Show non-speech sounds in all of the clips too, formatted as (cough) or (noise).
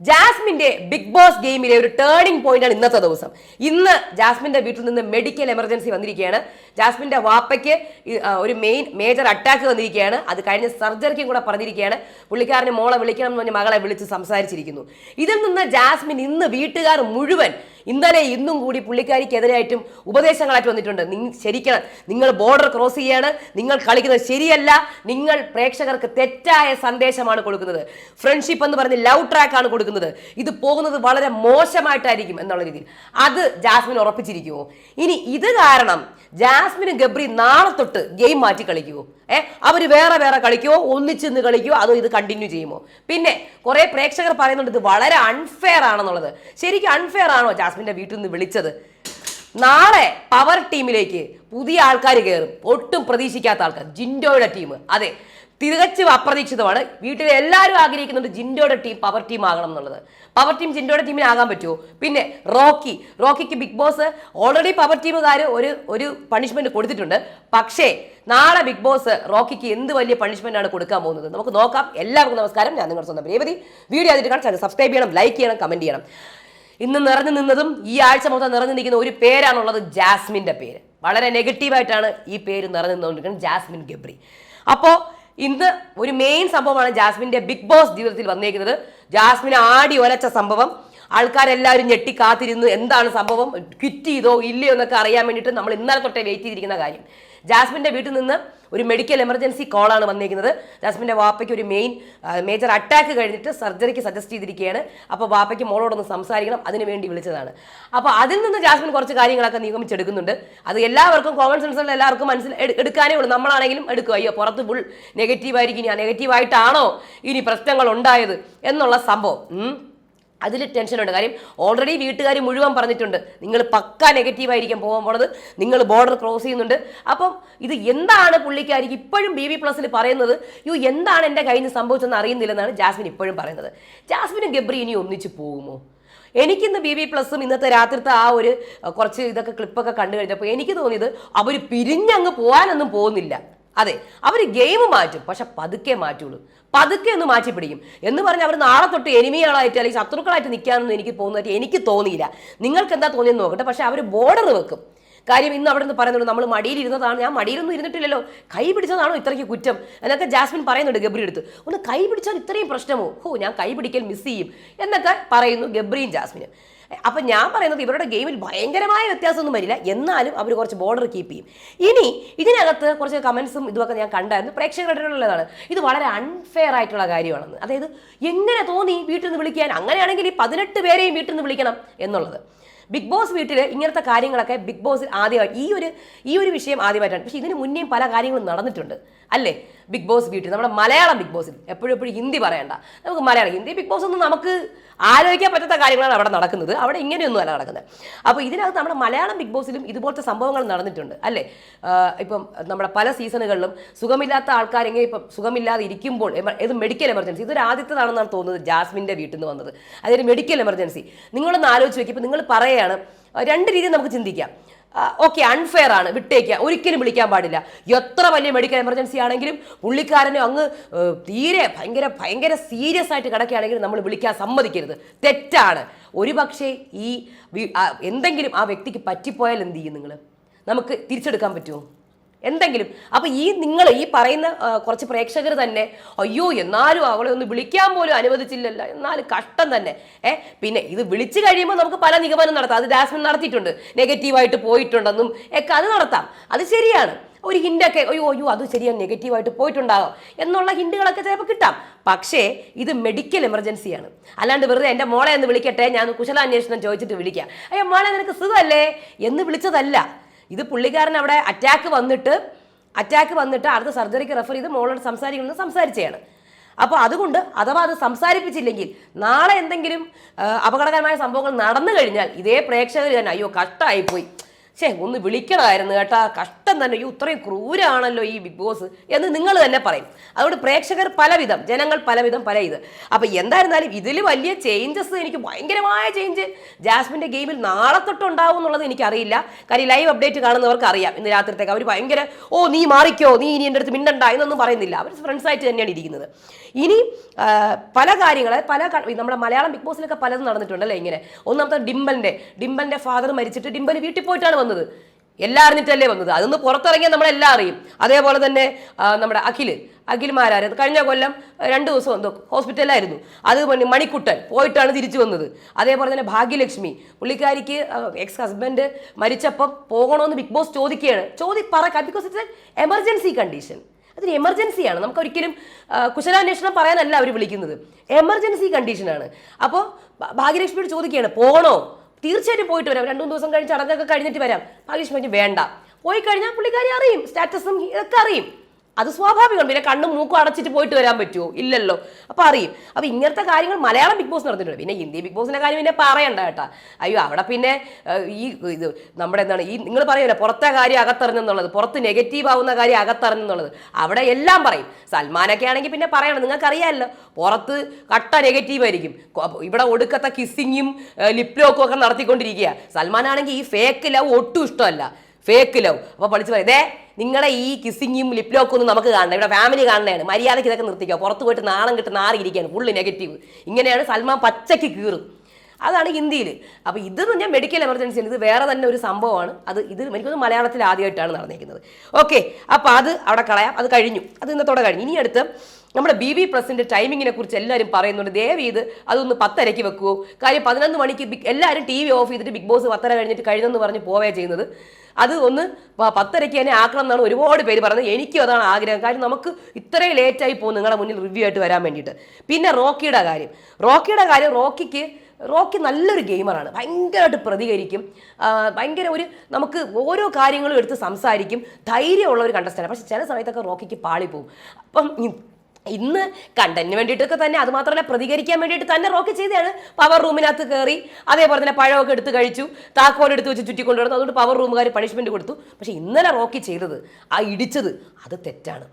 ജാസ്മിന്റെ big boss ഗെയിമിലെ ഒരു turning പോയിന്റാണ് ഇന്നത്തെ ദിവസം. ഇന്ന് ജാസ്മിന്റെ വീട്ടിൽ നിന്ന് മെഡിക്കൽ എമർജൻസി വന്നിരിക്കുകയാണ്. ജാസ്മിന്റെ വാപ്പയ്ക്ക് ഒരു മെയിൻ മേജർ അറ്റാക്ക് വന്നിരിക്കുകയാണ്. അത് കഴിഞ്ഞ് സർജറിക്കും കൂടെ പറഞ്ഞിരിക്കുകയാണ്. പുള്ളിക്കാരന് മോളെ വിളിക്കണം എന്ന് പറഞ്ഞ് മകളെ വിളിച്ച് സംസാരിച്ചിരിക്കുന്നു. ഇതിൽ നിന്ന് ജാസ്മിൻ ഇന്ന് വീട്ടുകാർ മുഴുവൻ ഇന്നലെ ഇന്നും കൂടി പുള്ളിക്കാരിക്കെതിരായിട്ടും ഉപദേശങ്ങളായിട്ട് വന്നിട്ടുണ്ട്. ശരിക്കണം നിങ്ങൾ ബോർഡർ ക്രോസ് ചെയ്യാണ് നിങ്ങൾ കളിക്കുന്നത് ശരിയല്ല നിങ്ങൾ പ്രേക്ഷകർക്ക് തെറ്റായ സന്ദേശമാണ് കൊടുക്കുന്നത്. ഫ്രണ്ട്ഷിപ്പ് എന്ന് പറഞ്ഞ് ലവ് ട്രാക്ക് ആണ് കൊടുക്കുന്നത്. ഇത് പോകുന്നത് വളരെ മോശമായിട്ടായിരിക്കും എന്നുള്ള രീതിയിൽ. അത് ജാസ്മിൻ ഉറപ്പിച്ചിരിക്കുമോ ഇനി ഇത് കാരണം ജാസ്മിനും ഗബ്രി നാളെ തൊട്ട് ഗെയിം മാറ്റി കളിക്കുമോ ഏ? അവർ വേറെ വേറെ കളിക്കുമോ ഒന്നിച്ചിന്ന് കളിക്കുമോ അതോ ഇത് കണ്ടിന്യൂ ചെയ്യുമോ? പിന്നെ കുറെ പ്രേക്ഷകർ പറയുന്നുണ്ട് ഇത് വളരെ അൺഫെയർ ആണെന്നുള്ളത്. ശരിക്കും അൺഫെയർ ആണോ ജാസ്മിന്റെ വീട്ടിൽ നിന്ന് വിളിച്ചത്? നാളെ പവർ ടീമിലേക്ക് പുതിയ ആൾക്കാർ കയറും ഒട്ടും പ്രതീക്ഷിക്കാത്ത ആൾക്കാർ ജിൻഡോയുടെ ടീം അതെ തികച്ചും അപ്രതീക്ഷിതമാണ്. വീട്ടിൽ എല്ലാവരും ആഗ്രഹിക്കുന്നുണ്ട് ജിൻഡോയുടെ ടീം പവർ ടീം ആകണം എന്നുള്ളത്. പവർ ടീം ജിൻഡോയുടെ ടീമിന് ആകാൻ പറ്റുമോ? പിന്നെ റോക്കി. റോക്കിക്ക് ബിഗ് ബോസ് ഓൾറെഡി പവർ ടീമുകാർ ഒരു ഒരു പണിഷ്മെന്റ് കൊടുത്തിട്ടുണ്ട്. പക്ഷേ നാളെ ബിഗ് ബോസ് റോക്കിക്ക് എന്ത് വലിയ പണിഷ്മെന്റ് ആണ് കൊടുക്കാൻ പോകുന്നത്? നമുക്ക് നോക്കാം. എല്ലാവർക്കും നമസ്കാരം. ഞാൻ നിങ്ങളുടെ സ്വന്തം രേവതി. വീഡിയോ ആയിട്ട് കാണാൻ സബ്സ്ക്രൈബ് ചെയ്യണം ലൈക്ക് ചെയ്യണം കമന്റ് ചെയ്യണം. ഇന്ന് നിറഞ്ഞു നിന്നതും ഈ ആഴ്ച മൊത്തം നിറഞ്ഞു നിൽക്കുന്ന ഒരു പേരാണുള്ളത് ജാസ്മിന്റെ പേര്. വളരെ നെഗറ്റീവായിട്ടാണ് ഈ പേര് നിറഞ്ഞു നിന്നുകൊണ്ടിരിക്കുന്നത് ജാസ്മിൻ ഗബ്രി. അപ്പോൾ ഇന്ന് ഒരു മെയിൻ സംഭവമാണ് ജാസ്മിന്റെ ബിഗ് ബോസ് ജീവിതത്തിൽ വന്നേക്കുന്നത്. ജാസ്മിൻ ആടി ഒലച്ച സംഭവം. ആൾക്കാരെല്ലാവരും ഞെട്ടി കാത്തിരുന്ന്. എന്താണ് സംഭവം? ക്വിറ്റ് ചെയ്തോ ഇല്ലയോ എന്നൊക്കെ അറിയാൻ വേണ്ടിയിട്ട് നമ്മൾ ഇന്നലെ തൊട്ടേ വെയിറ്റ് ചെയ്തിരിക്കുന്ന കാര്യം. ജാസ്മിന്റെ വീട്ടിൽ നിന്ന് ഒരു മെഡിക്കൽ എമർജൻസി കോളാണ് വന്നിരിക്കുന്നത്. ജാസ്മിന്റെ വാപ്പയ്ക്ക് ഒരു മെയിൻ മേജർ അറ്റാക്ക് കഴിഞ്ഞിട്ട് സർജറിക്ക് സജസ്റ്റ് ചെയ്തിരിക്കുകയാണ്. അപ്പോൾ വാപ്പയ്ക്ക് മോളോടൊന്ന് സംസാരിക്കണം അതിനുവേണ്ടി വിളിച്ചതാണ്. അപ്പോൾ അതിൽ നിന്ന് ജാസ്മിൻ കുറച്ച് കാര്യങ്ങളൊക്കെ നിഗമിച്ചെടുക്കുന്നുണ്ട് അത് എല്ലാവർക്കും കോമൺ സെൻസിൽ എല്ലാവർക്കും മനസ്സിൽ എടുക്കാനേ ഉള്ളൂ. നമ്മളാണെങ്കിലും എടുക്കുക അയ്യോ പുറത്ത് ഫുൾ നെഗറ്റീവ് ആയിരിക്കും. ഇനി ആ നെഗറ്റീവായിട്ടാണോ ഇനി പ്രശ്നങ്ങൾ ഉണ്ടായത് എന്നുള്ള സംഭവം. അതിൽ ടെൻഷനുണ്ട്. കാര്യം ഓൾറെഡി വീട്ടുകാർ മുഴുവൻ പറഞ്ഞിട്ടുണ്ട്. നിങ്ങൾ പക്ക നെഗറ്റീവായിരിക്കും പോകാൻ പോണത്. നിങ്ങൾ ബോർഡർ ക്രോസ് ചെയ്യുന്നുണ്ട്. അപ്പം ഇത് എന്താണ് പുള്ളിക്കാരിക്ക് ഇപ്പോഴും ബി ബി പ്ലസിൽ പറയുന്നത്? യോ എന്താണ് എന്റെ കയ്യിൽ നിന്ന് സംഭവിച്ചതെന്ന് അറിയുന്നില്ലെന്നാണ് ജാസ്മിൻ ഇപ്പോഴും പറയുന്നത്. ജാസ്മിനും ഗബ്രി ഇനി ഒന്നിച്ച് പോകുമോ? എനിക്കിന്ന് ബി ബി പ്ലസും ഇന്നത്തെ രാത്രിത്തെ ആ ഒരു കുറച്ച് ഇതൊക്കെ ക്ലിപ്പൊക്കെ കണ്ടു കഴിഞ്ഞപ്പോൾ എനിക്ക് തോന്നിയത് അവർ പിരിഞ്ഞങ്ങ് പോകാനൊന്നും പോകുന്നില്ല. അതെ അവർ ഗെയിം മാറ്റും. പക്ഷെ പതുക്കെ മാറ്റുള്ളൂ. പതുക്കെ ഒന്ന് മാറ്റി പിടിക്കും. എന്ന് പറഞ്ഞ് അവർ നാളെ തൊട്ട് എനിമികളായിട്ട് അല്ലെങ്കിൽ ശത്രുക്കളായിട്ട് നിൽക്കാനൊന്നും എനിക്ക് തോന്നുന്നതായിട്ട് എനിക്ക് തോന്നിയില്ല. നിങ്ങൾക്ക് എന്താ തോന്നിയെന്ന് നോക്കട്ടെ. പക്ഷെ അവർ ബോർഡർ വെക്കും. കാര്യം ഇന്ന് അവിടെ നിന്ന് പറയുന്നുണ്ട് നമ്മൾ മടിയിലിരുന്നതാണ് ഞാൻ മടിയിലൊന്നും ഇരുന്നിട്ടില്ലല്ലോ. കൈ പിടിച്ചതാണോ ഇത്രയ്ക്ക് കുറ്റം? എന്നൊക്കെ ജാസ്മിൻ പറയുന്നുണ്ട് ഗബ്രി എടുത്ത് ഒന്ന് കൈ പിടിച്ചാൽ ഇത്രയും പ്രശ്നമോ? ഹോ ഞാൻ കൈ പിടിക്കൽ മിസ് ചെയ്യും. എന്നൊക്കെ പറയുന്നു ഗബ്രിയും ജാസ്മിനും. അപ്പം ഞാൻ പറയുന്നത് ഇവരുടെ ഗെയിമിൽ ഭയങ്കരമായ വ്യത്യാസമൊന്നും വരില്ല. എന്നാലും അവർ കുറച്ച് ബോർഡർ കീപ്പ് ചെയ്യും. ഇനി ഇതിനകത്ത് കുറച്ച് കമൻസും ഇതുമൊക്കെ ഞാൻ കണ്ടായിരുന്നു. പ്രേക്ഷകരുടേതാണ് ഇത് വളരെ അൺഫെയർ ആയിട്ടുള്ള കാര്യമാണെന്ന്. അതായത് എങ്ങനെ തോന്നി വീട്ടിൽ നിന്ന് വിളിക്കാൻ? അങ്ങനെയാണെങ്കിൽ ഈ പതിനെട്ട് പേരെയും വീട്ടിൽ നിന്ന് വിളിക്കണം എന്നുള്ളത്. ബിഗ് ബോസ് വീട്ടിൽ ഇങ്ങനത്തെ കാര്യങ്ങളൊക്കെ ബിഗ് ബോസിൽ ആദ്യമായിട്ട് ഈ ഒരു ഈ ഒരു വിഷയം ആദ്യമായിട്ടാണ്. പക്ഷേ ഇതിന് മുന്നേയും പല കാര്യങ്ങളും നടന്നിട്ടുണ്ട്. അല്ലേ? ബിഗ് ബോസ് ബ്യൂട്ടി നമ്മുടെ മലയാളം ബിഗ് ബോസിൽ എപ്പോഴും എപ്പോഴും ഹിന്ദി പറയണ്ട. നമുക്ക് മലയാളം ഹിന്ദി ബിഗ് ബോസ് ഒന്നും നമുക്ക് ആലോചിക്കാൻ പറ്റാത്ത കാര്യങ്ങളാണ് അവിടെ നടക്കുന്നത്. അവിടെ ഇങ്ങനെയൊന്നും അല്ല നടക്കുന്നത്. അപ്പോൾ ഇതിനകത്ത് നമ്മുടെ മലയാളം ബിഗ് ബോസിലും ഇതുപോലത്തെ സംഭവങ്ങൾ നടന്നിട്ടുണ്ട് അല്ലേ? ഇപ്പം നമ്മുടെ പല സീസണുകളിലും സുഖമില്ലാത്ത ആൾക്കാരെങ്ങനെ ഇപ്പം സുഖമില്ലാതെ ഇരിക്കുമ്പോൾ ഇത് മെഡിക്കൽ എമർജൻസി ഇതൊരു ആദ്യത്തേതാണെന്നാണ് തോന്നുന്നത് ജാസ്മിന്റെ വീട്ടിൽ നിന്ന് വന്നത്. അതൊരു മെഡിക്കൽ എമർജൻസി നിങ്ങളൊന്ന് ആലോചിച്ച് നോക്കി ഇപ്പം നിങ്ങൾ പറയുകയാണ് രണ്ട് രീതിയിൽ നമുക്ക് ചിന്തിക്കാം. ഓക്കെ അൺഫെയർ ആണ്. വിട്ടേക്കുക ഒരിക്കലും വിളിക്കാൻ പാടില്ല. എത്ര വലിയ മെഡിക്കൽ എമർജൻസി ആണെങ്കിലും പുള്ളിക്കാരനെ അങ്ങ് തീരെ ഭയങ്കര ഭയങ്കര സീരിയസ് ആയിട്ട് കിടക്കുകയാണെങ്കിലും നമ്മൾ വിളിക്കാൻ സമ്മതിക്കരുത്. തെറ്റാണ്. ഒരു പക്ഷേ ഈ എന്തെങ്കിലും ആ വ്യക്തിക്ക് പറ്റിപ്പോയാൽ എന്ത് ചെയ്യും നിങ്ങൾ നമുക്ക് തിരിച്ചെടുക്കാൻ പറ്റുമോ? എന്തെങ്കിലും. അപ്പൊ ഈ നിങ്ങൾ ഈ പറയുന്ന കുറച്ച് പ്രേക്ഷകർ തന്നെ അയ്യോ എന്നാലും അവളെ ഒന്ന് വിളിക്കാൻ പോലും അനുവദിച്ചില്ലല്ലോ. എന്നാലും കഷ്ടം തന്നെ. ഏ പിന്നെ ഇത് വിളിച്ചു കഴിയുമ്പോൾ നമുക്ക് പല നിഗമനം നടത്താം. അത് ജാസ്മിൻ നടത്തിയിട്ടുണ്ട്. നെഗറ്റീവായിട്ട് പോയിട്ടുണ്ടെന്നും ഒക്കെ അത് നടത്താം. അത് ശരിയാണ്. ഒരു ഹിന്റൊക്കെ അയ്യോ അയ്യോ അത് ശരിയാണ് നെഗറ്റീവായിട്ട് പോയിട്ടുണ്ടാകാം. എന്നുള്ള ഹിൻഡുകളൊക്കെ ചിലപ്പോൾ കിട്ടാം. പക്ഷേ ഇത് മെഡിക്കൽ എമർജൻസിയാണ്. അല്ലാണ്ട് വെറുതെ എന്റെ മോളെ എന്ന് വിളിക്കട്ടെ ഞാൻ കുശലാന്വേഷണം ചോദിച്ചിട്ട് വിളിക്കാം. അയ്യോ മോളെ നിനക്ക് സുഖമല്ലേ? എന്ന് വിളിച്ചതല്ല. ഇത് പുള്ളിക്കാരൻ അവിടെ അറ്റാക്ക് വന്നിട്ട് അറ്റാക്ക് വന്നിട്ട് അടുത്ത സർജറിക്ക് റെഫർ ചെയ്ത് മോളോട് സംസാരിക്കണമെന്ന് സംസാരിച്ചതാണ് അപ്പോൾ അതുകൊണ്ട് അഥവാ അത് സംസാരിപ്പിച്ചില്ലെങ്കിൽ നാളെ എന്തെങ്കിലും അപകടകരമായ സംഭവങ്ങൾ നടന്നു കഴിഞ്ഞാൽ ഇതേ പ്രേക്ഷകർ തന്നെ അയ്യോ കഷ്ടമായിപ്പോയി ഛേ ഒന്ന് വിളിക്കണമായിരുന്നു കേട്ടാ. കഷ്ടം തന്നെ. ഈ ഇത്രയും ക്രൂരാണല്ലോ ഈ ബിഗ് ബോസ് എന്ന് നിങ്ങൾ തന്നെ പറയും. അതുകൊണ്ട് പ്രേക്ഷകർ പലവിധം ജനങ്ങൾ പലവിധം പല ഇത്. അപ്പം എന്തായിരുന്നാലും ഇതിൽ വലിയ ചേഞ്ചസ് എനിക്ക് ഭയങ്കരമായ ചേഞ്ച് ജാസ്മിന്റെ ഗെയിമിൽ നാളെ തൊട്ടുണ്ടാവും എന്നുള്ളത് എനിക്കറിയില്ല. കാര്യം ലൈവ് അപ്ഡേറ്റ് കാണുന്നവർക്ക് അറിയാം. ഇന്ന് രാത്രിത്തേക്ക് അവർ ഭയങ്കര ഓ നീ മാറിക്കോ. നീ ഇനി എന്റെ അടുത്ത് മിണ്ടണ്ട. എന്നൊന്നും പറയുന്നില്ല. അവർ ഫ്രണ്ട്സായിട്ട് തന്നെയാണ് ഇരിക്കുന്നത്. ഇനി പല കാര്യങ്ങളെ പല നമ്മുടെ മലയാളം ബിഗ് ബോസിലൊക്കെ പലതും നടന്നിട്ടുണ്ടല്ലേ ഇങ്ങനെ? ഒന്നാമത്തെ ഡിംബലിന്റെ ഡിംബലിന്റെ ഫാദർ മരിച്ചിട്ട് ഡിംബൽ വീട്ടിൽ പോയിട്ടാണ് വന്നത്? എല്ലാം അറിഞ്ഞിട്ടല്ലേ വന്നത്? അതൊന്ന് പുറത്തിറങ്ങിയാൽ നമ്മളെല്ലാം അറിയും. അതേപോലെ തന്നെ നമ്മുടെ അഖിൽ അഖിൽ അഖിൽമാരാര് കഴിഞ്ഞ കൊല്ലം രണ്ട് ദിവസം എന്തോ ഹോസ്പിറ്റലായിരുന്നു അത് മണിക്കുട്ടൻ പോയിട്ടാണ് തിരിച്ചു വന്നത്. അതേപോലെ തന്നെ ഭാഗ്യലക്ഷ്മി. പുള്ളിക്കാരിക്ക് എക്സ് ഹസ്ബൻഡ് മരിച്ചപ്പം പോകണമെന്ന് ബിഗ് ബോസ് ചോദിക്കുകയാണ്. ചോദി പറ ബിക്കോസ് ഇറ്റ്സ് എമർജൻസി കണ്ടീഷൻ അതൊരു എമർജൻസിയാണ് നമുക്ക് ഒരിക്കലും കുശലാന്വേഷണം പറയാനല്ല അവർ വിളിക്കുന്നത്. എമർജൻസി കണ്ടീഷനാണ് അപ്പോൾ ഭാഗ്യലക്ഷ്മിയോട് ചോദിക്കുകയാണ് പോകണോ തീർച്ചയായിട്ടും പോയിട്ട് വരാം. രണ്ടു മൂന്ന് ദിവസം കഴിഞ്ഞ് ചടങ്ങൊക്കെ കഴിഞ്ഞിട്ട് വരാം. ഭാഗ്യലക്ഷ്മി വേണ്ട. പോയി കഴിഞ്ഞാൽ പുള്ളിക്കാരി അറിയും. സ്റ്റാറ്റസും ഇതൊക്കെ അറിയും. അത് സ്വാഭാവികമാണ്. പിന്നെ കണ്ണും മൂക്കും അടച്ചിട്ട് പോയിട്ട് വരാൻ പറ്റുമോ ഇല്ലല്ലോ. അപ്പൊ അറിയും. അപ്പൊ ഇങ്ങനത്തെ കാര്യങ്ങൾ മലയാളം ബിഗ് ബോസ് നടന്നിട്ടുണ്ട് പിന്നെ ഹിന്ദി ബിഗ് ബോസിന്റെ കാര്യം പിന്നെ പറയണ്ട കേട്ടാ. അയ്യോ അവിടെ പിന്നെ ഈ ഇത് നമ്മുടെ എന്താണ് ഈ നിങ്ങൾ പറയുമല്ലോ പുറത്തെ കാര്യം അകത്തറിഞ്ഞെന്നുള്ളത് പുറത്ത് നെഗറ്റീവ് ആവുന്ന കാര്യം അകത്തറിഞ്ഞെന്നുള്ളത്. അവിടെ എല്ലാം പറയും. സൽമാനൊക്കെ ആണെങ്കിൽ പിന്നെ പറയണം. നിങ്ങൾക്ക് അറിയാമല്ലോ പുറത്ത് കട്ട നെഗറ്റീവ് ആയിരിക്കും. ഇവിടെ ഒടുക്കത്തെ കിസ്സിങ്ങും ലിപ് ലോക്കും ഒക്കെ നടത്തിക്കൊണ്ടിരിക്കുക സൽമാനാണെങ്കിൽ ഈ ഫേക്ക് ലവ് ഒട്ടും ഇഷ്ടമല്ല. ഫേക്ക് ലവ് അപ്പോൾ പഠിച്ചു പറയും ദേ നിങ്ങളെ ഈ കിസ്സിങ്ങും ലിപ് ലോക്കും ഒന്നും നമുക്ക് കാണണം ഇവിടെ ഫാമിലി കാണണതാണ് മര്യാദയ്ക്ക് ഇതൊക്കെ നിർത്തിക്കുക പുറത്ത് പോയിട്ട് നാണം കിട്ട് നാറിയിരിക്കുകയാണ്. ഫുള്ള് നെഗറ്റീവ് ഇങ്ങനെയാണ് സൽമാൻ പച്ചയ്ക്ക് കീറും. അതാണ് ഹിന്ദിയിൽ അപ്പോൾ ഇത് ഞാൻ മെഡിക്കൽ എമർജൻസി ഇത് വേറെ തന്നെ ഒരു സംഭവമാണ്. അത് ഇത് എനിക്കൊന്ന് മലയാളത്തിൽ ആദ്യമായിട്ടാണ് നടന്നിരിക്കുന്നത് ഓക്കെ അപ്പോൾ അത് അവിടെ കളയാം. അത് കഴിഞ്ഞു. അത് ഇന്നത്തോടെ കഴിഞ്ഞു. ഇനി അടുത്ത് നമ്മുടെ ബി ബി പ്ലസിന്റെ ടൈമിങ്ങിനെ കുറിച്ച് എല്ലാവരും പറയുന്നുണ്ട്. ദയവ് ചെയ്ത് അതൊന്ന് പത്തരയ്ക്ക് വെക്കുമോ കാര്യം പതിനൊന്ന് മണിക്ക് എല്ലാവരും ടി വി ഓഫ് ചെയ്തിട്ട് ബിഗ് ബോസ് പത്തര കഴിഞ്ഞിട്ട് കഴിഞ്ഞെന്ന് പറഞ്ഞ് പോവേ ചെയ്യുന്നത്. അത് ഒന്ന് പത്തരയ്ക്ക് തന്നെ ആക്കണം എന്നാണ് ഒരുപാട് പേര് പറയുന്നത്. എനിക്കും അതാണ് ആഗ്രഹം. കാര്യം നമുക്ക് ഇത്രയും ലേറ്റായി പോകും നിങ്ങളുടെ മുന്നിൽ റിവ്യൂ ആയിട്ട് വരാൻ വേണ്ടിയിട്ട്. പിന്നെ റോക്കിയുടെ കാര്യം. റോക്കിയുടെ കാര്യം റോക്കിക്ക് റോക്കി നല്ലൊരു ഗെയിമറാണ്. ഭയങ്കരമായിട്ട് പ്രതികരിക്കും. ഭയങ്കര ഒരു നമുക്ക് ഓരോ കാര്യങ്ങളും എടുത്ത് സംസാരിക്കും. ധൈര്യമുള്ള ഒരു കണ്ടസ്റ്റന്റ് പക്ഷെ ചില സമയത്തൊക്കെ റോക്കിക്ക് പാളിപ്പോവും അപ്പം ഇന്ന് കണ്ടന്റിന് വേണ്ടിയിട്ടൊക്കെ തന്നെ അത് മാത്രമല്ല പ്രതികരിക്കാൻ വേണ്ടിയിട്ട് തന്നെ റോക്കി ചെയ്തതാണ് പവർ റൂമിനകത്ത് കയറി അതേപോലെ തന്നെ പഴമൊക്കെ എടുത്ത് കഴിച്ചു താക്കോൽ എടുത്ത് വെച്ച് ചുറ്റിക്കൊണ്ടുവരുന്നു. അതുകൊണ്ട് പവർ റൂമുകാർ പണിഷ്മെന്റ് കൊടുത്തു. പക്ഷേ ഇന്നലെ റോക്കി ചെയ്തത് ആ ഇടിച്ചത് അത് തെറ്റാണ്.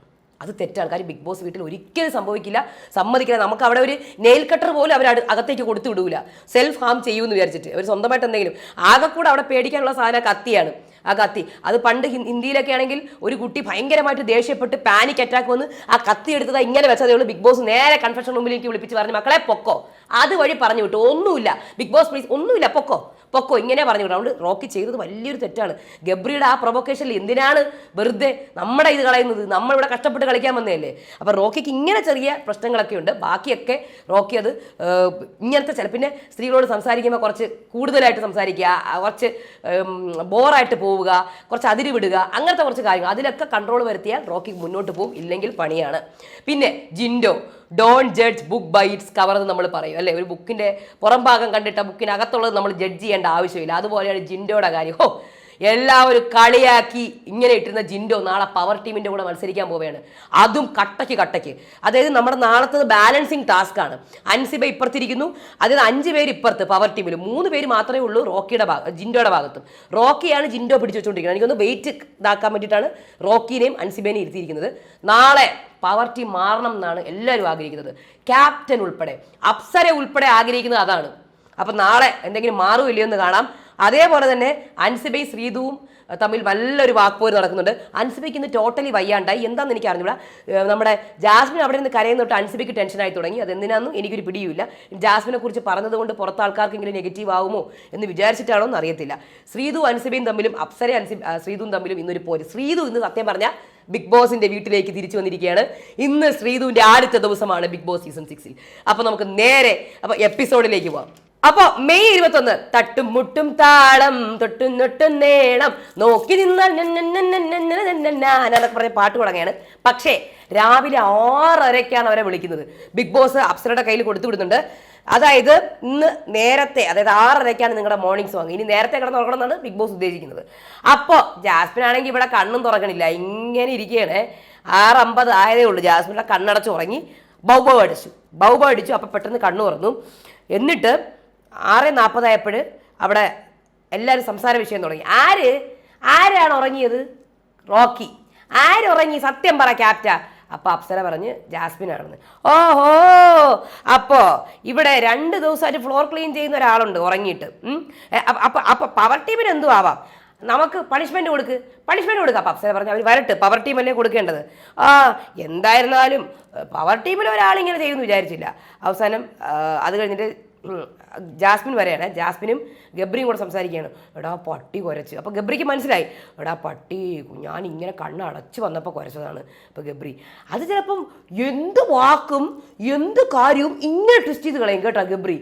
അത് തെറ്റാണ് കാര്യം ബിഗ് ബോസ് വീട്ടിൽ ഒരിക്കലും സംഭവിക്കില്ല. സമ്മതിക്കില്ല. നമുക്ക് അവിടെ ഒരു നെയിൽ കട്ടർ പോലും അവർ അകത്തേക്ക് കൊടുത്തു വിടൂല. സെൽഫ് ഹാം ചെയ്യുമെന്ന് വിചാരിച്ചിട്ട്. അവർ സ്വന്തമായിട്ട് എന്തെങ്കിലും ആകെ കൂടെ അവിടെ പേടിക്കാനുള്ള സാധനം കത്തിയാണ്. ആ കത്തി. അത് പണ്ട് ഹിന്ദി- ഹിന്ദിയിലൊക്കെ ആണെങ്കിൽ ഒരു കുട്ടി ഭയങ്കരമായിട്ട് ദേഷ്യപ്പെട്ട് പാനിക് അറ്റാക്ക് വന്ന് ആ കത്തി എടുത്തത് ഇങ്ങനെ വെച്ചതേ ഉള്ളൂ. ബിഗ് ബോസ് നേരെ കൺഫെഷൻ റൂമിലേക്ക് വിളിപ്പിച്ച് പറഞ്ഞു മക്കളെ പൊക്കോ. അതുവഴി പറഞ്ഞു വിട്ടു. ഒന്നുമില്ല. ബിഗ് ബോസ് പ്ലീസ് ഒന്നുമില്ല. പൊക്കോ. പൊക്കോ ഇങ്ങനെ പറഞ്ഞു വിട്ടു അതുകൊണ്ട് റോക്കി ചെയ്തത് വലിയൊരു തെറ്റാണ്. ഗബ്രിയുടെ ആ പ്രൊവക്കേഷനിൽ എന്തിനാണ് വെറുതെ നമ്മുടെ ഇത് കളയുന്നത്? നമ്മളിവിടെ കഷ്ടപ്പെട്ട് കളിക്കാൻ വന്നതല്ലേ? അപ്പോൾ റോക്കിക്ക് ഇങ്ങനെ ചെറിയ പ്രശ്നങ്ങളൊക്കെ ഉണ്ട്. ബാക്കിയൊക്കെ റോക്കി അത് ഇങ്ങനത്തെ ചില പിന്നെ സ്ത്രീകളോട് സംസാരിക്കുമ്പോൾ കുറച്ച് കൂടുതലായിട്ട് സംസാരിക്കുക കുറച്ച് ബോറായിട്ട് പോവുക കുറച്ച് അതിര് വിടുക അങ്ങനത്തെ കുറച്ച് കാര്യങ്ങൾ. അതിലൊക്കെ കൺട്രോൾ വരുത്തിയാൽ റോക്കി മുന്നോട്ട് പോകും ഇല്ലെങ്കിൽ പണിയാണ്. പിന്നെ Jinto. Don't judge book by its cover എന്ന് നമ്മൾ പറയും. അല്ലേ? ഒരു ബുക്കിന്റെ പുറം ഭാഗം കണ്ടിട്ട് ബുക്കിനകത്തുള്ളത് നമ്മൾ ജഡ്ജ് ചെയ്യേണ്ട ആവശ്യമില്ല. അതുപോലെയാണ് ജിൻഡോയുടെ കാര്യം. ഹോ എല്ലാവരും കളിയാക്കി ഇങ്ങനെ ഇട്ടിരുന്ന ജിൻഡോ നാളെ പവർ ടീമിന്റെ കൂടെ മത്സരിക്കാൻ പോവുകയാണ്. അതും കട്ടയ്ക്ക് കട്ടയ്ക്ക്. അതായത് നമ്മുടെ നാളത്തെ ബാലൻസിങ് ടാസ്ക് ആണ്. അൻസിബ ഇപ്പുറത്തിരിക്കുന്നു. അതായത് അഞ്ച് പേര് ഇപ്പുറത്ത് പവർ ടീമിൽ മൂന്ന് പേര് മാത്രമേ ഉള്ളൂ റോക്കിയുടെ ഭാഗം ജിൻഡോയുടെ ഭാഗത്തും. റോക്കിയാണ് ജിൻഡോ പിടിച്ചു വെച്ചുകൊണ്ടിരിക്കുന്നത് എനിക്കൊന്ന് വെയിറ്റ് ഇതാക്കാൻ വേണ്ടിയിട്ടാണ് റോക്കിനെയും അൻസിബേനെയും ഇരുത്തിയിരിക്കുന്നത്. നാളെ പവർ ടീം മാറണം എന്നാണ് എല്ലാവരും ആഗ്രഹിക്കുന്നത്. ക്യാപ്റ്റൻ ഉൾപ്പെടെ. അപ്സര ഉൾപ്പെടെ ആഗ്രഹിക്കുന്നത് അതാണ്. അപ്പം നാളെ എന്തെങ്കിലും മാറുമില്ലയോ എന്ന് കാണാം. അതേപോലെ തന്നെ അൻസിബൈ ശ്രീതുവും തമ്മിൽ നല്ലൊരു വാക്പോര് നടക്കുന്നുണ്ട്. അൻസിബയ്ക്ക് ഇന്ന് ടോട്ടലി വയ്യാണ്ടായി. എന്താണെന്ന് എനിക്ക് അറിഞ്ഞൂടാ. നമ്മുടെ ജാസ്മിൻ അവിടെ നിന്ന് കരയുന്ന തൊട്ട് അൻസിബയ്ക്ക് ടെൻഷനായി തുടങ്ങി. അത് എന്തിനാണെന്നും എനിക്കൊരു പിടിയുമില്ല. ജാസ്മിനെ കുറിച്ച് പറഞ്ഞതുകൊണ്ട് പുറത്ത് ആൾക്കാർക്കെങ്കിലും നെഗറ്റീവ് ആവുമോ എന്ന് വിചാരിച്ചിട്ടാണോ എന്ന് അറിയത്തില്ല. ശ്രീതു അൻസിബയും തമ്മിലും അപ്സര അൻസി ശ്രീതും തമ്മിലും ഇന്നൊരു പോര്. ശ്രീതു ഇന്ന് സത്യം പറഞ്ഞാൽ ബിഗ് ബോസിന്റെ വീട്ടിലേക്ക് തിരിച്ചു വന്നിരിക്കുകയാണ്. ഇന്ന് ശ്രീതുവിന്റെ ആദ്യത്തെ ദിവസമാണ് ബിഗ് ബോസ് സീസൺ സിക്സിൽ. അപ്പോൾ നമുക്ക് നേരെ അപ്പോൾ എപ്പിസോഡിലേക്ക് പോവാം. അപ്പൊ മെയ് ഇരുപത്തൊന്ന് തട്ടും മുട്ടും താളം തൊട്ടും നൊട്ടും നേണം നോക്കി നിന്നാൽ പറഞ്ഞ പാട്ട് തുടങ്ങിയാണ് പക്ഷേ രാവിലെ ആറരയ്ക്കാണ് അവരെ വിളിക്കുന്നത്. ബിഗ് ബോസ് അപ്സരയുടെ കയ്യിൽ കൊടുത്തു വിടുന്നുണ്ട്. അതായത് ഇന്ന് നേരത്തെ അതായത് ആറരയ്ക്കാണ് നിങ്ങളുടെ മോർണിംഗ് സോങ് ഇനി നേരത്തെ കിടന്ന് ഉറങ്ങണം എന്നാണ് ബിഗ് ബോസ് ഉദ്ദേശിക്കുന്നത്. അപ്പോൾ ജാസ്മിൻ ആണെങ്കിൽ ഇവിടെ കണ്ണും തുറക്കണില്ല. ഇങ്ങനെ ഇരിക്കുകയാണ്. ആറ് അമ്പത് ആയതേ ഉള്ളൂ. ജാസ്മിന്റെ കണ്ണടച്ച് ഉറങ്ങി. ബൗബ അടിച്ചു. ബൗബ അടിച്ചു. അപ്പോൾ പെട്ടെന്ന് കണ്ണു തുറന്നു. എന്നിട്ട് ആറ് നാൽപ്പതായപ്പോൾ അവിടെ എല്ലാവരും സംസാര വിഷയം തുടങ്ങി. ആര്? ആരാണ് ഉറങ്ങിയത്? റോക്കി. ആരുറങ്ങി സത്യം പറ ക്യാപ്റ്റ. അപ്പൊ അപ്സര പറഞ്ഞ് ജാസ്മിൻ ആണെന്ന് ഓഹോ! അപ്പോ ഇവിടെ രണ്ട് ദിവസമായിട്ട് ഫ്ലോർ ക്ലീൻ ചെയ്യുന്ന ഒരാളുണ്ട് ഉറങ്ങിയിട്ട്. അപ്പോൾ അപ്പ- അപ്പൊ അപ്പൊ പവർ ടീമിന് എന്തു ആവാം നമുക്ക് പണിഷ്മെന്റ് കൊടുക്ക്. പണിഷ്മെന്റ് കൊടുക്ക. അപ്പൊ അപ്സര പറഞ്ഞു അവർ വരട്ടെ. പവർ ടീമല്ലേ കൊടുക്കേണ്ടത്. ആ എന്തായിരുന്നാലും പവർ ടീമിൽ ഒരാൾ ഇങ്ങനെ ചെയ്യുമെന്ന് വിചാരിച്ചില്ല. അവസാനം അത് കഴിഞ്ഞിട്ട് ജാസ്മിൻ വരെയാണ്. ജാസ്മിനും ഗബ്രിയും കൂടെ സംസാരിക്കുകയാണ്. എടാ പട്ടി കുരച്ച്. അപ്പോൾ ഗബ്രിക്ക് മനസ്സിലായി. എടാ പട്ടി ഞാൻ ഇങ്ങനെ കണ്ണ് അടച്ചു വന്നപ്പോൾ കുരച്ചതാണ് അപ്പോൾ ഗബ്രി. അത് ചിലപ്പം എന്ത് വാക്കും എന്ത് കാര്യവും ഇങ്ങനെ ട്വിസ്റ്റ് ചെയ്ത് കളയും കേട്ടോ ഗബ്രി.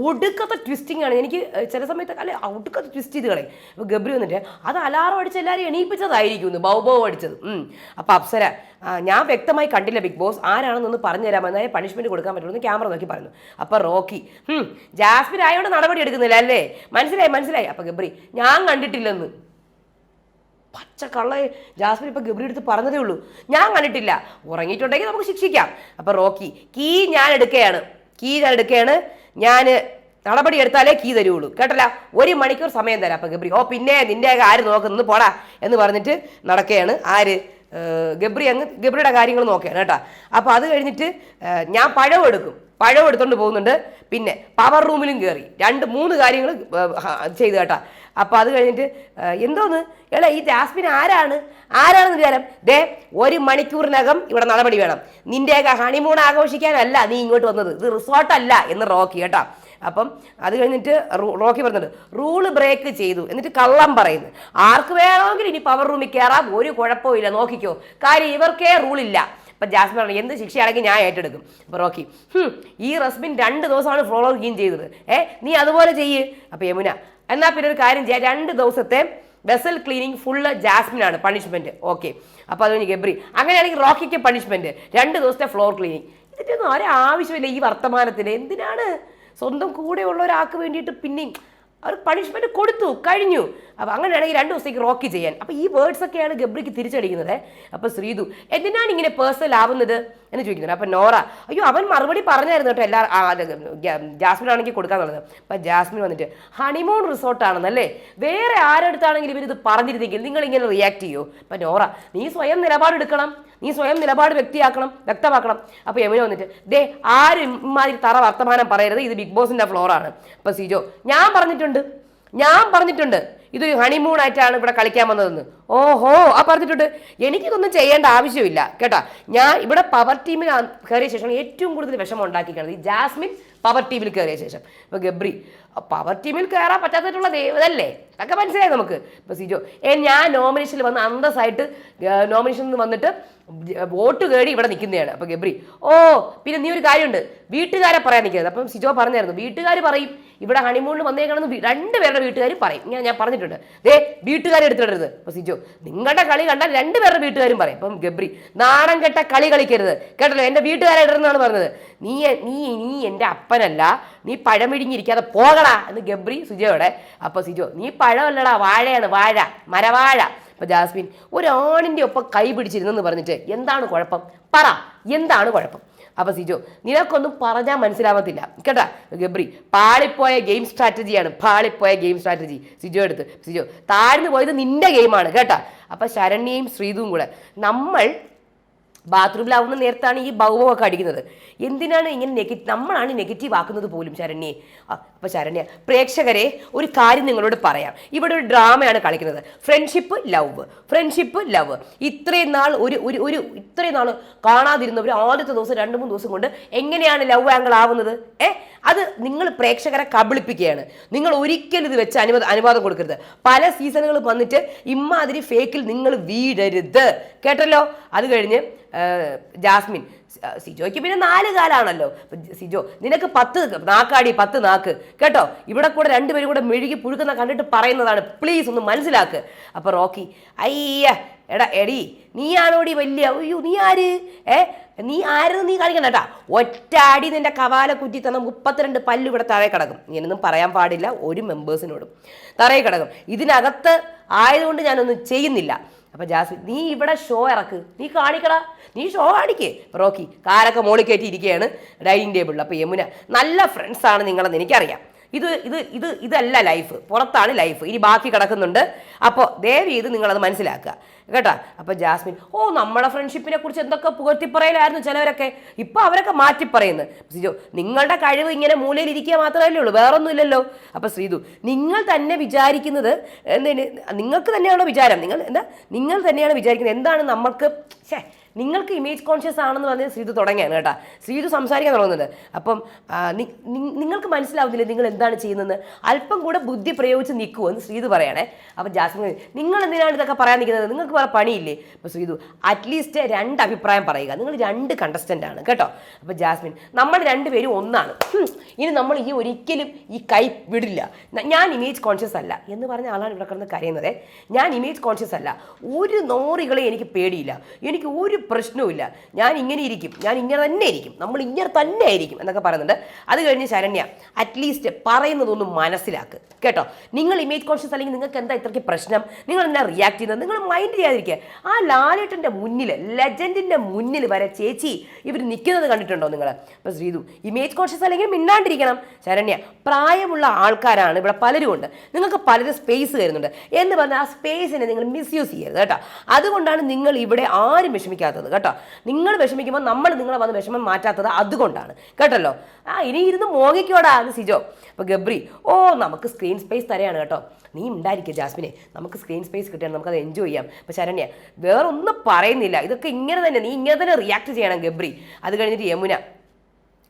ഒടുക്കത്തെ ട്വിസ്റ്റിംഗ് ആണ്. എനിക്ക് ചില സമയത്ത് അല്ലെ ഒടുക്കത്തെ ട്വിസ്റ്റ് ചെയ്ത് കളയും. അപ്പോൾ ഗബ്രി വന്നിട്ട് അത് അലാറം അടിച്ച് എല്ലാവരും എണീപ്പിച്ചതായിരിക്കും. ബൗബോ അടിച്ചത്. ഉം. അപ്പോൾ അപ്സര ഞാൻ വ്യക്തമായി കണ്ടില്ല ബിഗ് ബോസ്. ആരാണെന്നൊന്ന് പറഞ്ഞു തരാം എന്നാൽ പണിഷ്മെന്റ് കൊടുക്കാൻ പറ്റുള്ളൂ എന്ന് ക്യാമറ നോക്കി പറഞ്ഞു അപ്പോൾ റോക്കി ജാസ്മിൻ ആയതുകൊണ്ട് നടപടി എടുക്കുന്നില്ല അല്ലേ? മനസ്സിലായി മനസ്സിലായി. അപ്പോൾ ഗബ്രി ഞാൻ കണ്ടിട്ടില്ലെന്ന്. പച്ച കള്ള ജാസ്മിൻ ഇപ്പൊ ഗബ്രി എടുത്ത് പറഞ്ഞതേ ഉള്ളൂ. ഞാൻ കണ്ടിട്ടില്ല. ഉറങ്ങിയിട്ടുണ്ടെങ്കിൽ നമുക്ക് ശിക്ഷിക്കാം. അപ്പൊ റോക്കി കീ ഞാൻ എടുക്കുകയാണ്. കീ ഞാൻ എടുക്കുകയാണ്. ഞാൻ നടപടി എടുത്താലേ കീ തരുള്ളൂ. കേട്ടല്ല? ഒരു മണിക്കൂർ സമയം തരാം അപ്പം ഗബ്രി. ഓ പിന്നെ നിന്റെ ആര് നോക്കുന്നത് പോടാ എന്ന് പറഞ്ഞിട്ട് നടക്കുകയാണ്. ആര്? ഗബ്രി അങ്ങ് ഗബ്രിയുടെ കാര്യങ്ങൾ നോക്കുകയാണ് കേട്ടോ. അപ്പോൾ അത് കഴിഞ്ഞിട്ട് ഞാൻ പഴം എടുക്കും. പഴം എടുത്തുകൊണ്ട് പോകുന്നുണ്ട്. പിന്നെ പവർ റൂമിലും കയറി രണ്ട് മൂന്ന് കാര്യങ്ങൾ ചെയ്തു കേട്ടാ. അപ്പോൾ അത് കഴിഞ്ഞിട്ട് എന്തോന്ന്? എടാ ഈ ജാസ്മിൻ ആരാണ്? ആരാണെന്ന് വിചാരം ദേ ഒരു മണിക്കൂറിനകം ഇവിടെ നടപടി വേണം. നിന്റെയൊക്കെ ഹണിമൂൺ ആഘോഷിക്കാനല്ല നീ ഇങ്ങോട്ട് വന്നത്. ഇത് റിസോർട്ടല്ല എന്ന് റോക്കി കേട്ടോ. അപ്പം അത് കഴിഞ്ഞിട്ട് റോക്കി പറഞ്ഞത് റൂൾ ബ്രേക്ക് ചെയ്തു. എന്നിട്ട് കള്ളം പറയുന്നു. ആർക്ക് വേണമെങ്കിലും ഇനി പവർ റൂമിൽ കയറാം ഒരു കുഴപ്പമില്ല നോക്കിക്കോ. കാര്യം ഇവർക്കേ റൂളില്ല അപ്പം ജാസ്മിൻ പറഞ്ഞു എന്ത് ശിക്ഷയാണെങ്കിൽ ഞാൻ ഏറ്റെടുക്കും. അപ്പോൾ റോക്കി ഈ റസ്മിൻ രണ്ട് ദിവസമാണ് ഫോളോ ക്ലീൻ ചെയ്തത്. ഏ നീ അതുപോലെ ചെയ്യ്. അപ്പോൾ യമുന എന്നാ പിന്നെ ഒരു കാര്യം ചെയ്യാം. രണ്ട് ദിവസത്തെ വെസൽ ക്ലീനിങ് ഫുള്ള് ജാസ്മിൻ ആണ് പണിഷ്മെന്റ് ഓക്കെ അപ്പൊ അത് കഴിഞ്ഞ് ഗബ്രി അങ്ങനെയാണെങ്കിൽ റോക്കിക്ക് പണിഷ്മെന്റ് രണ്ട് ദിവസത്തെ ഫ്ലോർ ക്ലീനിങ് ഇതിന്റെ ഒന്നും ഒരാവശ്യമില്ല ഈ വർത്തമാനത്തിന്. എന്തിനാണ്? സ്വന്തം കൂടെയുള്ള ഒരാൾക്ക് വേണ്ടിയിട്ട് പിന്നെയും അവർ പണിഷ്മെന്റ് കൊടുത്തു കഴിഞ്ഞു. അപ്പൊ അങ്ങനെയാണെങ്കിൽ രണ്ട് ദിവസത്തേക്ക് റോക്കി ചെയ്യാൻ. അപ്പൊ ഈ വേർഡ്സ് ഒക്കെയാണ് ഗബ്രിക്ക് തിരിച്ചടിക്കുന്നത്. അപ്പൊ ശ്രീതു എന്തിനാണ് ഇങ്ങനെ പേഴ്സണൽ ആവുന്നത്? എന്ന് ചോദിക്കുന്നത് അപ്പോൾ നോറ അയ്യോ അവൻ മറുപടി പറഞ്ഞായിരുന്നു കേട്ടോ എല്ലാ ജാസ്മിൻ ആണെങ്കിൽ കൊടുക്കാന്നുള്ളത്. അപ്പോൾ ജാസ്മിൻ വന്നിട്ട് ഹണിമൂൺ റിസോർട്ടാണെന്നല്ലേ വേറെ ആരെടുത്താണെങ്കിലും ഇവരിത് പറഞ്ഞിരുന്നെങ്കിൽ നിങ്ങൾ ഇങ്ങനെ റിയാക്ട് ചെയ്യോ? അപ്പോൾ നോറ നീ സ്വയം നിലപാടെടുക്കണം നീ സ്വയം നിലപാട് വ്യക്തിയാക്കണം വ്യക്തമാക്കണം. അപ്പോൾ യമുന വന്നിട്ട് ദേ ആരും ഇമാതിരി തറ വർത്തമാനം പറയരുത്. ഇത് ബിഗ് ബോസിന്റെ ഫ്ലോറാണ് അപ്പോൾ സിജോ ഞാൻ പറഞ്ഞിട്ടുണ്ട്. ഞാൻ പറഞ്ഞിട്ടുണ്ട്. ഇതൊരു ഹണിമൂൺ ആയിട്ടാണ് ഇവിടെ കളിക്കാൻ വന്നതെന്ന്. ഓഹോ ആ പറഞ്ഞിട്ടുണ്ട്. എനിക്കിതൊന്നും ചെയ്യേണ്ട ആവശ്യമില്ല. കേട്ടാ ഞാൻ ഇവിടെ പവർ ടീമിൽ കയറിയ ശേഷം ഏറ്റവും കൂടുതൽ വിഷമം ഉണ്ടാക്കിക്കുന്നത് ഈ ജാസ്മിൻ പവർ ടീമിൽ കയറിയ ശേഷം. ഇപ്പൊ ഗബ്രി പവർ ടീമിൽ കയറാൻ പറ്റാത്തിട്ടുള്ള ദേവതല്ലേ? അതൊക്കെ മനസ്സിലായി നമുക്ക്? ഇപ്പൊ സിജോ ഏ ഞാൻ നോമിനേഷനിൽ വന്ന് അന്തസ്സായിട്ട് നോമിനേഷനിൽ നിന്ന് വന്നിട്ട് വോട്ട് കേടി ഇവിടെ നിൽക്കുന്നതാണ്. അപ്പോൾ ഗബ്രി ഓ പിന്നെ നീ ഒരു കാര്യമുണ്ട്. വീട്ടുകാരെ പറയാൻ നിൽക്കരുത്. അപ്പം സിജോ പറഞ്ഞായിരുന്നു വീട്ടുകാർ പറയും ഇവിടെ ഹണിമൂണിൽ വന്നേക്കണമെന്ന് രണ്ട് രണ്ടുപേരുടെ വീട്ടുകാർ പറയും. ഇങ്ങനെ ഞാൻ പറഞ്ഞിട്ടുണ്ട്. ദേ വീട്ടുകാരെ എടുത്തിടരുത് അപ്പോൾ സിജോ നിങ്ങളുടെ കളി കണ്ടാൽ രണ്ടുപേരുടെ വീട്ടുകാരും പറയും. അപ്പം ഗബ്രി നാണം കെട്ട കളി കളിക്കരുത്. കേട്ടല്ലോ എന്റെ വീട്ടുകാരെ ഇടരുന്നാണ് പറഞ്ഞത്. നീ നീ നീ എന്റെ അപ്പനല്ല. നീ പഴം പഴമിഴിഞ്ഞിരിക്കാതെ പോകടാ എന്ന് ഗബ്രി സുജയോടെ അപ്പോൾ സിജോ നീ പഴമല്ലടാ വാഴയാണ് വാഴ മരവാഴ. അപ്പോൾ ജാസ്മിൻ ഒരാണിന്റെ ഒപ്പം കൈ പിടിച്ചിരുന്നെന്ന് പറഞ്ഞിട്ട് എന്താണ് കുഴപ്പം? പറ എന്താണ് കുഴപ്പം? അപ്പൊ സിജോ നിനക്കൊന്നും പറഞ്ഞാൽ മനസ്സിലാവത്തില്ല. കേട്ടാ? ഗബ്രി പാളിപ്പോയ ഗെയിം സ്ട്രാറ്റജിയാണ്. പാളിപ്പോയ ഗെയിം സ്ട്രാറ്റജി. സിജോ എടുത്ത്. സിജോ താഴ്ന്നു പോയത് നിന്റെ ഗെയിമാണ് കേട്ടാ? അപ്പൊ ശരണ്യയും ശ്രീതും കൂടെ. നമ്മൾ ബാത്റൂമിലാവുന്ന നേരത്താണ് ഈ ഭൗമമൊക്കെ അടിക്കുന്നത്. എന്തിനാണ് ഇങ്ങനെ നെഗറ്റീവ് നമ്മളാണ് നെഗറ്റീവ് ആക്കുന്നത് പോലും ശരണ്യെ? അപ്പൊ ശരണ്യ പ്രേക്ഷകരെ ഒരു കാര്യം നിങ്ങളോട് പറയാം. ഇവിടെ ഒരു ഡ്രാമയാണ് കളിക്കുന്നത്. ഫ്രണ്ട്ഷിപ്പ് ലവ് ഫ്രണ്ട്ഷിപ്പ് ലവ് ഇത്രയും നാൾ ഒരു ഒരു ഒരു ഇത്രയും നാൾ കാണാതിരുന്നവർ ആദ്യത്തെ ദിവസം രണ്ട് മൂന്ന് ദിവസം കൊണ്ട് എങ്ങനെയാണ് ലവ് ആംഗിൾ ആവുന്നത്? ഏ? അത് നിങ്ങൾ പ്രേക്ഷകരെ കബളിപ്പിക്കുകയാണ്. നിങ്ങൾ ഒരിക്കലും ഇത് വെച്ച് അനുവാദം അനുവാദം കൊടുക്കരുത്. പല സീസണുകൾ വന്നിട്ട് ഇമ്മാതിരി ഫേക്കിൽ നിങ്ങൾ വീഴരുത്. കേട്ടല്ലോ? അത് കഴിഞ്ഞ് ജാസ്മിൻ സിജോയ്ക്ക് പിന്നെ നാല് കാലാണല്ലോ. സിജോ നിനക്ക് പത്ത് നാക്കാടി പത്ത് നാക്ക്. കേട്ടോ? ഇവിടെ കൂടെ രണ്ടുപേരും കൂടെ മെഴുകി പുഴുക്കുന്ന കണ്ടിട്ട് പറയുന്നതാണ്. പ്ലീസ് ഒന്ന് മനസ്സിലാക്ക്. അപ്പൊ റോക്കി അയ്യ എടാ എടി നീയാണോടി വലിയ? അയ്യോ നീ ആര്? ഏ നീ ആരെന്ന് നീ കാണിക്കണ്ട കേട്ടാ. ഒറ്റ അടി നിന്റെ കവാല കുറ്റി തന്ന മുപ്പത്തിരണ്ട് പല്ല് ഇവിടെ തറയെ കിടക്കും. ഇങ്ങനൊന്നും പറയാൻ പാടില്ല. ഒരു മെമ്പേഴ്സിനോടും തറയെ കിടക്കും. ഇതിനകത്ത് ആയതുകൊണ്ട് ഞാനൊന്നും ചെയ്യുന്നില്ല. അപ്പൊ ജാസ്മിൻ നീ ഇവിടെ ഷോ ഇറക്ക്. നീ കാണിക്കടാ. നീ ഷോ കാണിക്കേ. റോക്കി കാലൊക്കെ മോളിൽ കയറ്റി ഇരിക്കുകയാണ് ഡൈനിങ് ടേബിളിൽ. അപ്പൊ യമുന നല്ല ഫ്രണ്ട്സ് ആണ് നിങ്ങളെന്ന് എനിക്കറിയാം. ഇത് ഇത് ഇത് ഇതല്ല ലൈഫ്. പുറത്താണ് ലൈഫ്. ഇനി ബാക്കി കിടക്കുന്നുണ്ട്. അപ്പോൾ ദയവ് ചെയ്ത് നിങ്ങളത് മനസ്സിലാക്കുക. കേട്ടോ? അപ്പോൾ ജാസ്മിൻ ഓ നമ്മുടെ ഫ്രണ്ട്ഷിപ്പിനെ കുറിച്ച് എന്തൊക്കെ പുകഴ്ത്തി പറയലായിരുന്നു ചിലവരൊക്കെ. ഇപ്പോൾ അവരൊക്കെ മാറ്റി പറയുന്നു ശ്രീജു നിങ്ങളുടെ കഴിവ് ഇങ്ങനെ മൂലയിൽ ഇരിക്കുക മാത്രമല്ലേ ഉള്ളൂ. വേറൊന്നുമില്ലല്ലോ. അപ്പോൾ ശ്രീതു നിങ്ങൾ തന്നെ വിചാരിക്കുന്നത് എന്തിന്? നിങ്ങൾക്ക് തന്നെയാണോ വിചാരം? നിങ്ങൾ എന്താ? നിങ്ങൾ തന്നെയാണ് വിചാരിക്കുന്നത്. എന്താണ് നമ്മൾക്ക് ഛേ നിങ്ങൾക്ക് ഇമേജ് കോൺഷ്യസ് ആണെന്ന് പറഞ്ഞ് ശ്രീതു തുടങ്ങിയാണ് കേട്ടോ. ശ്രീതു സംസാരിക്കാൻ തുടങ്ങുന്നുണ്ട് അപ്പം നിങ്ങൾക്ക് മനസ്സിലാവുന്നില്ല നിങ്ങൾ എന്താണ് ചെയ്യുന്നത്? അല്പം കൂടെ ബുദ്ധി പ്രയോഗിച്ച് നിൽക്കുമോ എന്ന് ശ്രീതു പറയണേ. അപ്പം ജാസ്മിൻ നിങ്ങൾ എന്തിനാണ് ഇതൊക്കെ പറയാൻ നിൽക്കുന്നത്? നിങ്ങൾക്ക് വേറെ പണിയില്ലേ? അപ്പോൾ ശ്രീതു അറ്റ്ലീസ്റ്റ് രണ്ട് അഭിപ്രായം പറയുക. നിങ്ങൾ രണ്ട് കണ്ടസ്റ്റന്റ് ആണ്. കേട്ടോ. അപ്പോൾ ജാസ്മിൻ നമ്മൾ രണ്ടുപേരും ഒന്നാണ്. ഇനി നമ്മൾ ഈ ഒരിക്കലും ഈ കൈ വിടില്ല. ഞാൻ ഇമേജ് കോൺഷ്യസ് അല്ല. എന്ന് പറഞ്ഞ ആളാണ് ഇവിടെ കിടന്ന് കരയുന്നത്. ഞാൻ ഇമേജ് കോൺഷ്യസ് അല്ല. ഒരു നോറികളെ എനിക്ക് പേടിയില്ല. എനിക്ക് ഒരു പ്രശ്നവുമില്ല. ഞാൻ ഇങ്ങനെ ഇരിക്കും. ഞാൻ ഇങ്ങനെ തന്നെ ഇരിക്കും. നമ്മൾ ഇങ്ങനെ തന്നെ ആയിരിക്കും എന്നൊക്കെ പറയുന്നുണ്ട്. അത് കഴിഞ്ഞ് ശരണ്യ അറ്റ്ലീസ്റ്റ് പറയുന്നതൊന്നും മനസ്സിലാക്ക്. കേട്ടോ? നിങ്ങൾ ഇമേജ് കോൺഷ്യസ് അല്ലെങ്കിൽ നിങ്ങൾക്ക് എന്താ ഇത്രയ്ക്ക് പ്രശ്നം? നിങ്ങൾ എന്താ റിയാക്ട് ചെയ്യുന്നത്? നിങ്ങൾ മൈൻഡ് ചെയ്യാതിരിക്കുക. ആ ലാലേട്ടന്റെ മുന്നിൽ ലെജൻഡിന്റെ മുന്നിൽ വരെ ചേച്ചി ഇവർ നിൽക്കുന്നത് കണ്ടിട്ടുണ്ടോ നിങ്ങൾ? അപ്പോൾ ശ്രീതു ഇമേജ് കോൺഷ്യസ് അല്ലെങ്കിൽ മിണ്ടാണ്ടിരിക്കണം. ശരണ്യ പ്രായമുള്ള ആൾക്കാരാണ് ഇവിടെ പലരും ഉണ്ട്. നിങ്ങൾക്ക് പലരും സ്പേസ് തരുന്നുണ്ട്. എന്ന് പറഞ്ഞാൽ ആ സ്പേസിനെ നിങ്ങൾ മിസ്യൂസ് ചെയ്യരുത് കേട്ടോ. അതുകൊണ്ടാണ് നിങ്ങൾ ഇവിടെ ആരും വിഷമിക്കാത്തത് കേട്ടോ. നിങ്ങൾ വിഷമിക്കുമ്പോൾ നമ്മൾ നിങ്ങളെ വന്ന് വിഷമം മാറ്റാത്തത് അതുകൊണ്ടാണ്. കേട്ടല്ലോ? ആ ഇനി ഇരുന്ന് എന്ന് സിജോ. അപ്പോൾ ഗബ്രി ഓ നമുക്ക് സ്ക്രീൻ സ്പേസ് തരയാണ് കേട്ടോ. നീ ഉണ്ടായിരിക്കുക ജാസ്മിനെ. നമുക്ക് സ്ക്രീൻ സ്പേസ് കിട്ടിയാൽ നമുക്കത് എൻജോയ് ചെയ്യാം. അപ്പോൾ ശരണ്യ വേറെ ഒന്നും പറയുന്നില്ല. ഇതൊക്കെ ഇങ്ങനെ തന്നെ നീ ഇങ്ങനെ തന്നെ റിയാക്ട് ചെയ്യണം ഗബ്രി. അത് കഴിഞ്ഞിട്ട് യമുന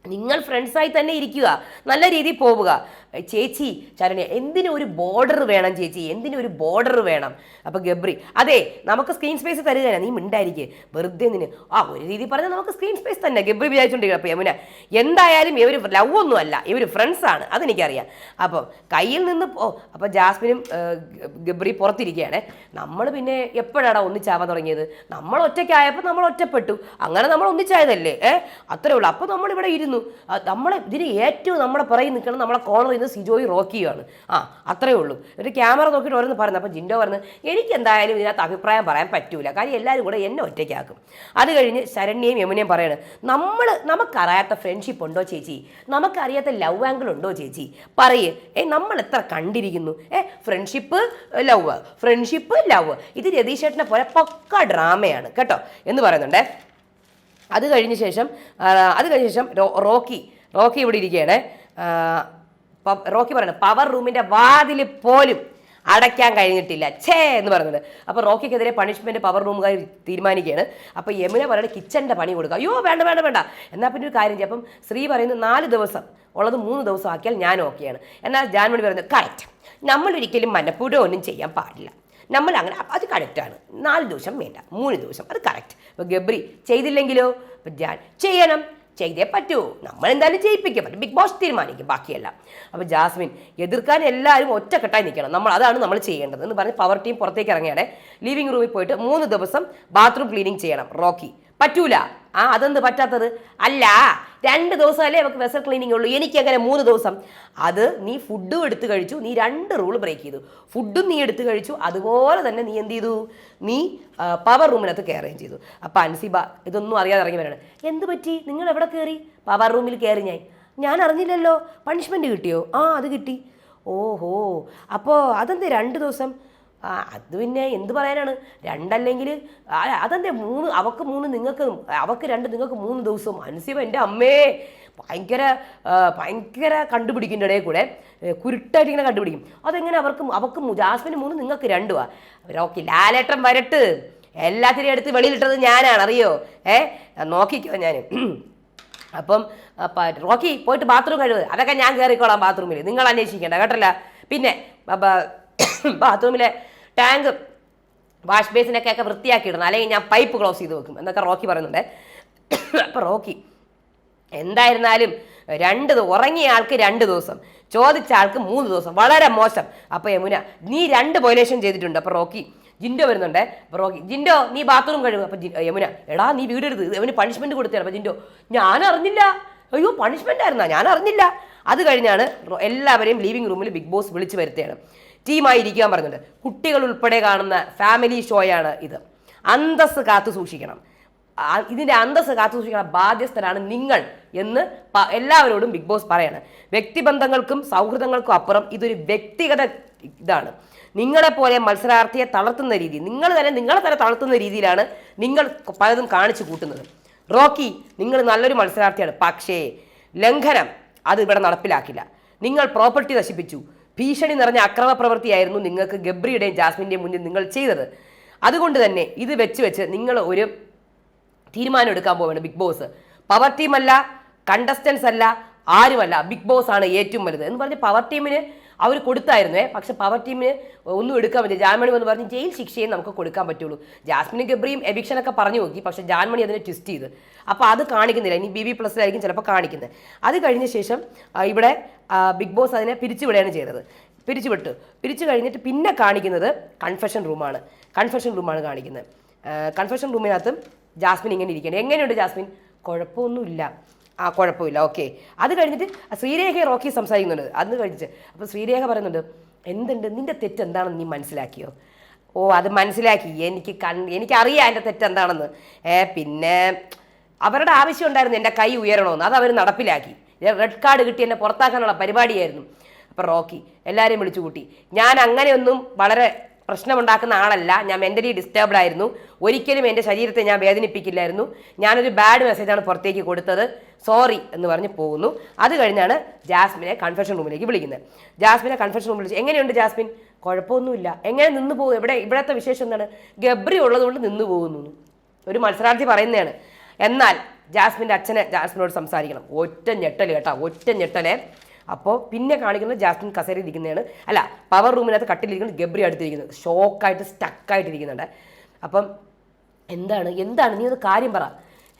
നിങ്ങൾ ഫ്രണ്ട്സായി തന്നെ ഇരിക്കുക. നല്ല രീതിയിൽ പോവുക. ചേച്ചി ചരണ്യ എന്തിനും ഒരു ബോർഡർ വേണം ചേച്ചി? എന്തിനും ഒരു ബോർഡർ വേണം? അപ്പോൾ ഗബ്രി അതെ നമുക്ക് സ്ക്രീൻ സ്പേസ് തരുക നീ മിണ്ടായിരിക്കേ. വെറുതെ നിന് ആ ഒരു രീതി പറഞ്ഞാൽ നമുക്ക് സ്ക്രീൻ സ്പേസ് തന്നെ. ഗബ്രി വിചാരിച്ചുകൊണ്ടിരിക്കുക അപ്പോൾ യമുന എന്തായാലും ഇവർ ലവ് ഒന്നും അല്ല ഇവർ ഫ്രണ്ട്സാണ് അതെനിക്കറിയാം. അപ്പോൾ കയ്യിൽ നിന്ന് ഓ അപ്പോൾ ജാസ്മിനും ഗബ്രി പുറത്തിരിക്കുകയാണ്. നമ്മൾ പിന്നെ എപ്പോഴാണ് ഒന്നിച്ചാവാൻ തുടങ്ങിയത്? നമ്മൾ ഒറ്റയ്ക്കായപ്പോൾ നമ്മൾ ഒറ്റപ്പെട്ടു. അങ്ങനെ നമ്മൾ ഒന്നിച്ചായതല്ലേ? ഏഹ് അത്രേ ഉള്ളൂ. അപ്പോൾ നമ്മൾ ഇവിടെ ഇരുന്നു നമ്മൾ ഇതിന് ഏറ്റവും നമ്മളെ പുറകിൽ നിൽക്കണം നമ്മളെ കോർണറിൽ നിന്ന് സിജോയി റോക്കിയാണ്. ആ അത്രേ ഉള്ളൂ. ഒരു ക്യാമറ നോക്കിയിട്ട് ഓരോന്ന് പറയുന്നത് അപ്പോൾ ജിൻഡോ പറഞ്ഞു എനിക്ക് എന്തായാലും ഇതിനകത്ത് അഭിപ്രായം പറയാൻ പറ്റൂല. കാര്യം എല്ലാവരും കൂടെ എന്നെ ഒറ്റയ്ക്കാക്കും. അത് കഴിഞ്ഞ് ശരണ്യയും യമുനയും പറയാണ് നമ്മൾ നമുക്കറിയാത്ത ഫ്രണ്ട്ഷിപ്പ് ഉണ്ടോ ചേച്ചി? നമുക്കറിയാത്ത ലവ് ആംഗിൾ ഉണ്ടോ ചേച്ചി? പറയേ. ഏ നമ്മൾ എത്ര കണ്ടിരിക്കുന്നു? ഏ ഫ്രണ്ട്ഷിപ്പ് ലവ് ഫ്രണ്ട്ഷിപ്പ് ലവ് ഇത് രതീഷേട്ടനെ പോലെ പക്ക ഡ്രാമയാണ് കേട്ടോ? എന്ന് പറയുന്നുണ്ടേ. അത് കഴിഞ്ഞ ശേഷം അത് കഴിഞ്ഞ ശേഷം റോക്കി റോക്കി ഇവിടെ ഇരിക്കുകയാണ്. റോക്കി പറയുന്നത് പവർ റൂമിന്റെ വാതിൽ പോലും അടയ്ക്കാൻ കഴിഞ്ഞിട്ടില്ല. ഛേ എന്ന് പറയുന്നത് അപ്പോൾ റോക്കിക്കെതിരെ പണിഷ്മെന്റ് പവർ റൂമുകാർ തീരുമാനിക്കുകയാണ്. അപ്പോൾ യമുന പറയുന്നത് കിച്ചന്റെ പണി കൊടുക്കുക. അയ്യോ വേണ്ട വേണ്ട വേണ്ട. എന്നാൽ പിന്നെ ഒരു കാര്യം ചെയ്യും. അപ്പം ശ്രീ പറയുന്നത് നാല് ദിവസം ഉള്ളത് മൂന്ന് ദിവസം ആക്കിയാൽ ഞാൻ ഓക്കെയാണ് എന്നാൽ ജാൻമണി പറയുന്നത് കറക്റ്റ് നമ്മളൊരിക്കലും മനഃപൂർവം ഒന്നും ചെയ്യാൻ പാടില്ല. നമ്മൾ അങ്ങനെ അത് കറക്റ്റാണ് നാല് ദിവസം വേണ്ട മൂന്ന് ദിവസം അത് കറക്റ്റ് അപ്പോൾ ഗബ്രി ചെയ്തില്ലെങ്കിലോ? അപ്പം ജാൻ ചെയ്യണം. ചെയ്തേ പറ്റൂ. നമ്മൾ എന്തായാലും ചെയ്യിപ്പിക്കാൻ പറ്റും ബിഗ് ബോസ് തീരുമാനിക്കും ബാക്കിയെല്ലാം. അപ്പോൾ ജാസ്മിൻ എതിർക്കാൻ എല്ലാവരും ഒറ്റക്കെട്ടായി നിൽക്കണം. നമ്മൾ അതാണ് നമ്മൾ ചെയ്യേണ്ടത് എന്ന് പറഞ്ഞ് പവർ ടീം പുറത്തേക്ക് ഇറങ്ങിയാണ് ലിവിംഗ് റൂമിൽ പോയിട്ട് മൂന്ന് ദിവസം ബാത്റൂം ക്ലീനിങ് ചെയ്യണം. റോക്കി പറ്റൂല. ആ അതെന്ത് പറ്റാത്തത്? അല്ല രണ്ട് ദിവസമല്ലേ നമുക്ക് വെസൽ ക്ലീനിങ് ഉള്ളൂ. എനിക്ക് അങ്ങനെ മൂന്ന് ദിവസം. അത് നീ ഫുഡും എടുത്തു കഴിച്ചു. നീ രണ്ട് റൂൾ ബ്രേക്ക് ചെയ്തു. ഫുഡും നീ എടുത്തു കഴിച്ചു. അതുപോലെ തന്നെ നീ എന്ത് ചെയ്തു? നീ പവർ റൂമിനകത്ത് കയറുകയും ചെയ്തു. അപ്പം അൻസിബ ഇതൊന്നും അറിയാതെ ഇറങ്ങി വരണം. എന്ത് പറ്റി? നിങ്ങൾ എവിടെ കയറി? പവർ റൂമിൽ കയറി ഞാൻ. ഞാൻ അറിഞ്ഞില്ലല്ലോ. പണിഷ്മെന്റ് കിട്ടിയോ? ആ അത് കിട്ടി. ഓഹോ. അപ്പോൾ അതെന്ത് രണ്ട് ദിവസം? ആ അത് പിന്നെ എന്ത് പറയാനാണ്? രണ്ടല്ലെങ്കിൽ അതെന്തേ മൂന്ന് അവക്ക് മൂന്ന് നിങ്ങൾക്ക് അവക്ക് രണ്ട് നിങ്ങൾക്ക് മൂന്ന് ദിവസം. മനസ്സിവ എന്റെ അമ്മേ ഭയങ്കര ഭയങ്കര കണ്ടുപിടിക്കുന്ന ഇടയിൽ കൂടെ കുരുട്ടായിട്ട് ഇങ്ങനെ കണ്ടുപിടിക്കും. അതെങ്ങനെ അവർക്ക് അവക്ക് ജാസ്മിന് മൂന്ന് നിങ്ങൾക്ക് രണ്ടുവാ. അവരൊക്കെ ലാലേട്ടൻ വരട്ട്. എല്ലാത്തിനെയും എടുത്ത് വെളിയിലിട്ടത് ഞാനാണ് അറിയോ? ഏ നോക്കിക്കോ ഞാൻ (clears throat) അപ്പം റോക്കി പോയിട്ട് ബാത്റൂം കഴിവ് അതൊക്കെ ഞാൻ കയറിക്കോളാം ബാത്റൂമിൽ നിങ്ങൾ അന്വേഷിക്കേണ്ട കേട്ടല്ല? പിന്നെ ബാത്റൂമിലെ ടാങ്ക് വാഷ് ബേസിനൊക്കെ ഒക്കെ വൃത്തിയാക്കി ഇടണം അല്ലെങ്കിൽ ഞാൻ പൈപ്പ് ക്ലോസ് ചെയ്ത് വെക്കും. എന്നൊക്കെ റോക്കി പറയുന്നുണ്ട്. അപ്പോൾ റോക്കി എന്തായിരുന്നാലും രണ്ട് ഉറങ്ങിയ ആൾക്ക് രണ്ട് ദിവസം ചോദിച്ച ആൾക്ക് മൂന്ന് ദിവസം. വളരെ മോശം. അപ്പോൾ യമുന നീ രണ്ട് വയലേഷൻ ചെയ്തിട്ടുണ്ട്. അപ്പോൾ റോക്കി ജിൻഡോ വരുന്നുണ്ട്. അപ്പോൾ റോക്കി ജിൻഡോ നീ ബാത്റൂം കഴുകും അപ്പോൾ യമുന എടാ നീ വീടെടുത്ത് അവന് പണിഷ്മെന്റ് കൊടുത്തേ അപ്പോൾ ജിൻഡോ ഞാൻ അറിഞ്ഞില്ല അയ്യോ പണിഷ്മെന്റ് ആയിരുന്നാ? ഞാൻ അറിഞ്ഞില്ല അത് കഴിഞ്ഞാണ് എല്ലാവരെയും ലിവിംഗ് റൂമിൽ ബിഗ് ബോസ് വിളിച്ചു വരുത്തുകയാണ് ടീമായി ഇരിക്കാൻ പറഞ്ഞിട്ടുണ്ട്. കുട്ടികൾ ഉൾപ്പെടെ കാണുന്ന ഫാമിലി ഷോയാണ് ഇത്. അന്തസ് കാത്തു സൂക്ഷിക്കണം. ഇതിന്റെ അന്തസ് കാത്തു സൂക്ഷിക്കുന്ന ബാധ്യസ്ഥരാണ് നിങ്ങൾ എന്ന് എല്ലാവരോടും ബിഗ് ബോസ് പറയാണ്. വ്യക്തിബന്ധങ്ങൾക്കും സൗഹൃദങ്ങൾക്കും അപ്പുറം ഇതൊരു വ്യക്തിഗത ഇതാണ്. നിങ്ങളെപ്പോലെ മത്സരാർത്ഥിയെ തളർത്തുന്ന രീതി നിങ്ങൾ തന്നെ നിങ്ങളെ തന്നെ തളർത്തുന്ന രീതിയിലാണ് നിങ്ങൾ പലതും കാണിച്ചു കൂട്ടുന്നത്. റോക്കി നിങ്ങൾ നല്ലൊരു മത്സരാർത്ഥിയാണ്. പക്ഷേ ലംഘനം അത് ഇവിടെ നടപ്പിലാക്കില്ല. നിങ്ങൾ പ്രോപ്പർട്ടി നശിപ്പിച്ചു. ഭീഷണി നിറഞ്ഞ അക്രമ പ്രവൃത്തിയായിരുന്നു നിങ്ങൾക്ക് ഗബ്രിയുടെയും ജാസ്മിന്റെയും മുന്നിൽ നിങ്ങൾ ചെയ്തത്. അതുകൊണ്ട് തന്നെ ഇത് വെച്ച് വെച്ച് നിങ്ങൾ ഒരു തീരുമാനം എടുക്കാൻ പോവുകയാണ് ബിഗ് ബോസ്. പവർ ടീമല്ല കണ്ടസ്റ്റൻസ് അല്ല ആരുമല്ല ബിഗ് ബോസ് ആണ് ഏറ്റവും വലുത്. എന്ന് പറഞ്ഞ് പവർ ടീമിന് അവർ കൊടുത്തായിരുന്നേ. പക്ഷെ പവർ ടീമിന് ഒന്നും എടുക്കാൻ പറ്റില്ല. ജാൻമണി എന്ന് പറഞ്ഞ് ജയിൽ ശിക്ഷയെ നമുക്ക് കൊടുക്കാൻ പറ്റുള്ളൂ. ജാസ്മിനും ഗബ്രിയും എവിക്ഷനൊക്കെ പറഞ്ഞു നോക്കി. പക്ഷെ ജാൻമണി അതിനെ ട്വിസ്റ്റ് ചെയ്ത്. അപ്പോൾ അത് കാണിക്കുന്നില്ല. ഇനി ബി ബി പ്ലസിലായിരിക്കും ചിലപ്പോൾ കാണിക്കുന്നത് അത് കഴിഞ്ഞ ശേഷം ഇവിടെ ബിഗ് ബോസ് അതിനെ പിരിച്ചുവിടുകയാണ് ചെയ്തത്. പിരിച്ചുവിട്ടു. പിരിച്ചു കഴിഞ്ഞിട്ട് പിന്നെ കാണിക്കുന്നത് കൺഫെഷൻ റൂമാണ് കൺഫെഷൻ റൂമാണ് കാണിക്കുന്നത് കൺഫെഷൻ റൂമിനകത്തും ജാസ്മിൻ ഇങ്ങനെ ഇരിക്കുകയാണ്. എങ്ങനെയുണ്ട് ജാസ്മിൻ? കുഴപ്പമൊന്നുമില്ല. ആ കുഴപ്പമില്ല ഓക്കെ. അത് കഴിഞ്ഞിട്ട് ശ്രീരേഖ റോക്കി സംസാരിക്കുന്നുണ്ട്. അത് കഴിഞ്ഞിട്ട് അപ്പോൾ ശ്രീരേഖ പറയുന്നുണ്ട് എന്തുണ്ട്? നിന്റെ തെറ്റ് എന്താണെന്ന് നീ മനസ്സിലാക്കിയോ? ഓ അത് മനസ്സിലാക്കി. എനിക്ക് കൺ എനിക്കറിയാം എന്റെ തെറ്റെന്താണെന്ന് ഏ പിന്നെ അവരുടെ ആവശ്യം ഉണ്ടായിരുന്നു എന്റെ കൈ ഉയരണമെന്ന്. അത് അവർ നടപ്പിലാക്കി. റെഡ് കാർഡ് കിട്ടി എന്നെ പുറത്താക്കാനുള്ള പരിപാടിയായിരുന്നു. അപ്പോൾ റോക്കി എല്ലാവരെയും വിളിച്ചു കൂട്ടി ഞാൻ അങ്ങനെയൊന്നും വളരെ പ്രശ്നമുണ്ടാക്കുന്ന ആളല്ല. ഞാൻ മെന്റലി ഡിസ്റ്റർബ്ഡ് ആയിരുന്നു. ഒരിക്കലും എന്റെ ശരീരത്തെ ഞാൻ വേദനിപ്പിക്കില്ലായിരുന്നു. ഞാനൊരു ബാഡ് മെസ്സേജാണ് പുറത്തേക്ക് കൊടുത്തത്. സോറി എന്ന് പറഞ്ഞ് പോകുന്നു. അത് കഴിഞ്ഞാണ് ജാസ്മിനെ കൺഫെഷൻ റൂമിലേക്ക് വിളിക്കുന്നത്. ജാസ്മിനെ കൺഫെഷൻ റൂമിൽ വിളിച്ച് എങ്ങനെയുണ്ട് ജാസ്മിൻ? കുഴപ്പമൊന്നുമില്ല. എങ്ങനെ നിന്ന് പോകും ഇവിടെ ഇവിടത്തെ വിശേഷം എന്താണ്? ഗബ്രി ഉള്ളതുകൊണ്ട് നിന്ന് പോകുന്നു. ഒരു മത്സരാർത്ഥി പറയുന്നതാണ്. എന്നാൽ ജാസ്മിന്റെ അച്ഛനെ ജാസ്മിനോട് സംസാരിക്കണം. ഒറ്റ ഞെട്ടൽ കേട്ടോ. ഒറ്റ ഞെട്ടലേ. അപ്പോൾ പിന്നെ കാണിക്കുന്നത് ജാസ്മിൻ കസേരി ഇരിക്കുന്നതാണ്. അല്ല പവർ റൂമിനകത്ത് കട്ടിലിരിക്കുന്നത് ഗബ്രി അടുത്തിരിക്കുന്നത്. ഷോക്കായിട്ട് സ്റ്റക്കായിട്ടിരിക്കുന്നുണ്ട് അപ്പം എന്താണ് എന്താണ്? നീ ഒന്ന് കാര്യം പറ.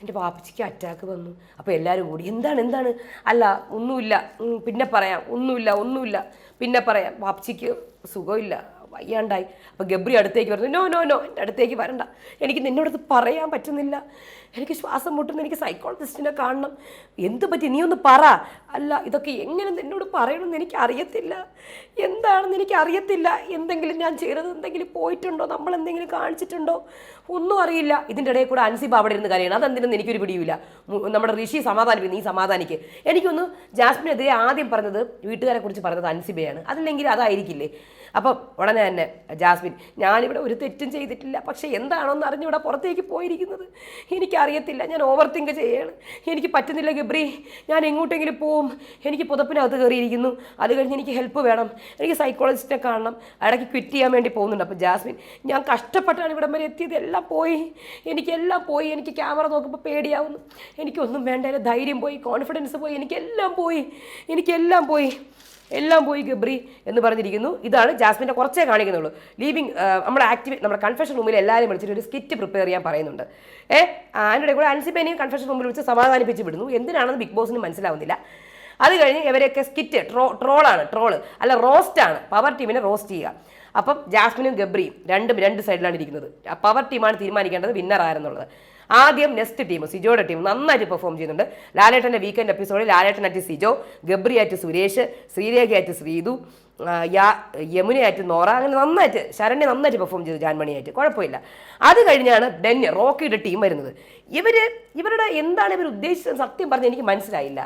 എന്റെ പാപ്പച്ചിക്ക് അറ്റാക്ക് വന്നു. അപ്പോൾ എല്ലാവരും കൂടി എന്താണ് എന്താണ്? അല്ല ഒന്നുമില്ല. പിന്നെ പറയാം. ഒന്നുമില്ല ഒന്നുമില്ല. പിന്നെ പറയാം. പാപ്പച്ചിക്ക് സുഖമില്ല. വയ്യാണ്ടായി. അപ്പോൾ ഗബ്രി അടുത്തേക്ക് വരുന്നു നോ നോ നോ. എന്റെ അടുത്തേക്ക് വരണ്ട. എനിക്ക് നിന്നോടത്ത് പറയാൻ പറ്റുന്നില്ല. എനിക്ക് ശ്വാസം മുട്ടുന്നു എനിക്ക് സൈക്കോളജിസ്റ്റിനെ കാണണം. എന്ത് പറ്റി? നീ ഒന്ന് പറ. അല്ല ഇതൊക്കെ എങ്ങനെ എന്നോട് പറയണമെന്ന് എനിക്ക് അറിയത്തില്ല എന്താണെന്ന് എനിക്ക് അറിയത്തില്ല എന്തെങ്കിലും ഞാൻ ചെയ്തത് എന്തെങ്കിലും പോയിട്ടുണ്ടോ? നമ്മൾ എന്തെങ്കിലും കാണിച്ചിട്ടുണ്ടോ? ഒന്നും അറിയില്ല. ഇതിന്റെ ഇടയിൽ കൂടെ അൻസിബ അവിടെ ഇരുന്ന് കരയണം. അതെന്തിനെന്ന് എനിക്കൊരു പിടിയില്ല നമ്മുടെ ഋഷി സമാധാനിപ്പിക്കും നീ സമാധാനിക്ക്. എനിക്കൊന്ന് ജാസ്മിനെതിരെ ആദ്യം പറഞ്ഞത് വീട്ടുകാരെ കുറിച്ച് പറഞ്ഞത് അൻസിബയാണ്. അതില്ലെങ്കിൽ അതായിരിക്കില്ലേ? അപ്പം ഉടനെ തന്നെ ജാസ്മിൻ ഞാനിവിടെ ഒരു തെറ്റും ചെയ്തിട്ടില്ല. പക്ഷേ എന്താണോന്ന് അറിഞ്ഞിവിടെ പുറത്തേക്ക് പോയിരിക്കുന്നത്. എനിക്കറിയത്തില്ല. ഞാൻ ഓവർ തിങ്ക് ചെയ്യാണ്. എനിക്ക് പറ്റുന്നില്ല ഗബ്രി. ഞാൻ എങ്ങോട്ടെങ്കിലും പോവും. എനിക്ക് പുതപ്പിനകത്ത് കയറിയിരിക്കുന്നു. അത് കഴിഞ്ഞ് എനിക്ക് ഹെൽപ്പ് വേണം. എനിക്ക് സൈക്കോളജിസ്റ്റിനെ കാണണം. ഇടയ്ക്ക് ക്വിറ്റ് ചെയ്യാൻ വേണ്ടി പോകുന്നുണ്ട്. അപ്പോൾ ജാസ്മിൻ ഞാൻ കഷ്ടപ്പെട്ടാണ് ഇവിടം വരെ എത്തിയത്. എല്ലാം പോയി. എനിക്കെല്ലാം പോയി. എനിക്ക് ക്യാമറ നോക്കുമ്പോൾ പേടിയാവുന്നു. എനിക്കൊന്നും വേണ്ട. ധൈര്യം പോയി. കോൺഫിഡൻസ് പോയി. എനിക്കെല്ലാം പോയി. എനിക്കെല്ലാം പോയി. എല്ലാം പോയി ഗബ്രി എന്ന് പറഞ്ഞിരിക്കുന്നു. ഇതാണ് ജാസ്മിന്റെ കുറച്ചേ കാണിക്കുന്നുള്ളൂ. ലീവിങ് നമ്മുടെ ആക്ടിവി നമ്മുടെ കൺഫെഷൻ റൂമിൽ എല്ലാവരും വിളിച്ചിട്ട് ഒരു സ്കിറ്റ് പ്രിപ്പയർ ചെയ്യാൻ പറയുന്നുണ്ട്. ഏ ആന്റെ കൂടെ അൻസിബേനെയും കൺഫെഷൻ റൂമിൽ വിളിച്ച് സമാധാനിപ്പിച്ച് വിടുന്നു. എന്തിനാണെന്ന് ബിഗ് ബോസിന് മനസ്സിലാവുന്നില്ല. അത് കഴിഞ്ഞ് ഇവരെയൊക്കെ സ്കിറ്റ് ട്രോ ട്രോളാണ് ട്രോൾ അല്ല റോസ്റ്റാണ് പവർ ടീമിനെ റോസ്റ്റ് ചെയ്യുക. അപ്പം ജാസ്മിനും ഗബ്രിയും രണ്ടും രണ്ട് സൈഡിലാണ് ഇരിക്കുന്നത്. പവർ ടീമാണ് തീരുമാനിക്കേണ്ടത് വിന്നർ ആരെന്നുള്ളത്. ആദ്യം നെക്സ്റ്റ് ടീം സിജോയുടെ ടീം നന്നായിട്ട് പെർഫോം ചെയ്യുന്നുണ്ട്. ലാലേട്ടന്റെ വീക്കെൻഡ് എപ്പിസോഡിൽ Lalettan at Sijo Gabri at Suresh Sreerekha at Sreethu യാ യമുനയായിട്ട് നോറ അങ്ങനെ നന്നായിട്ട് ശരണ്യ നന്നായിട്ട് പെർഫോം ചെയ്തു ജാൻമണിയായിട്ട് കുഴപ്പമില്ല. അത് കഴിഞ്ഞാണ് ഡെന്നി റോക്കിയുടെ ടീം വരുന്നത്. ഇവർ ഇവരുടെ എന്താണ് ഇവർ ഉദ്ദേശിച്ചത് സത്യം പറഞ്ഞ് എനിക്ക് മനസ്സിലായില്ല.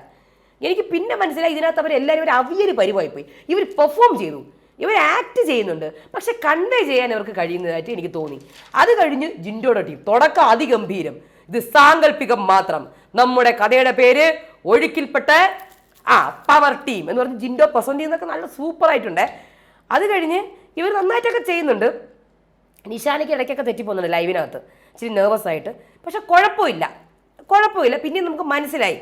എനിക്ക് പിന്നെ മനസ്സിലായി ഇതിനകത്ത് അവർ എല്ലാവരും ഒരു പോയി. ഇവർ പെർഫോം ചെയ്തു. ഇവർ ആക്ട് ചെയ്യുന്നുണ്ട്. പക്ഷെ കൺവേ ചെയ്യാൻ അവർക്ക് കഴിയുന്നതായിട്ട് എനിക്ക് തോന്നി. അത് കഴിഞ്ഞ് ജിൻഡോയുടെ ടീം തുടക്കം അതിഗംഭീരം. ഇത് സാങ്കല്പികം മാത്രം. നമ്മുടെ കഥയുടെ പേര് ഒഴുക്കിൽപ്പെട്ട ആ പവർ ടീം എന്ന് പറഞ്ഞ് ജിൻഡോ പ്രസന്റ് ചെയ്യുന്നതൊക്കെ നല്ല സൂപ്പർ ആയിട്ടുണ്ട്. അത് കഴിഞ്ഞ് ഇവർ നന്നായിട്ടൊക്കെ ചെയ്യുന്നുണ്ട്. നിഷാനയ്ക്ക് ഇടയ്ക്കൊക്കെ തെറ്റിപ്പോകുന്നുണ്ട് ലൈവിനകത്ത് ഇച്ചിരി നെർവസ് ആയിട്ട്. പക്ഷെ കുഴപ്പമില്ല. കുഴപ്പമില്ല. പിന്നെ നമുക്ക് മനസ്സിലായി.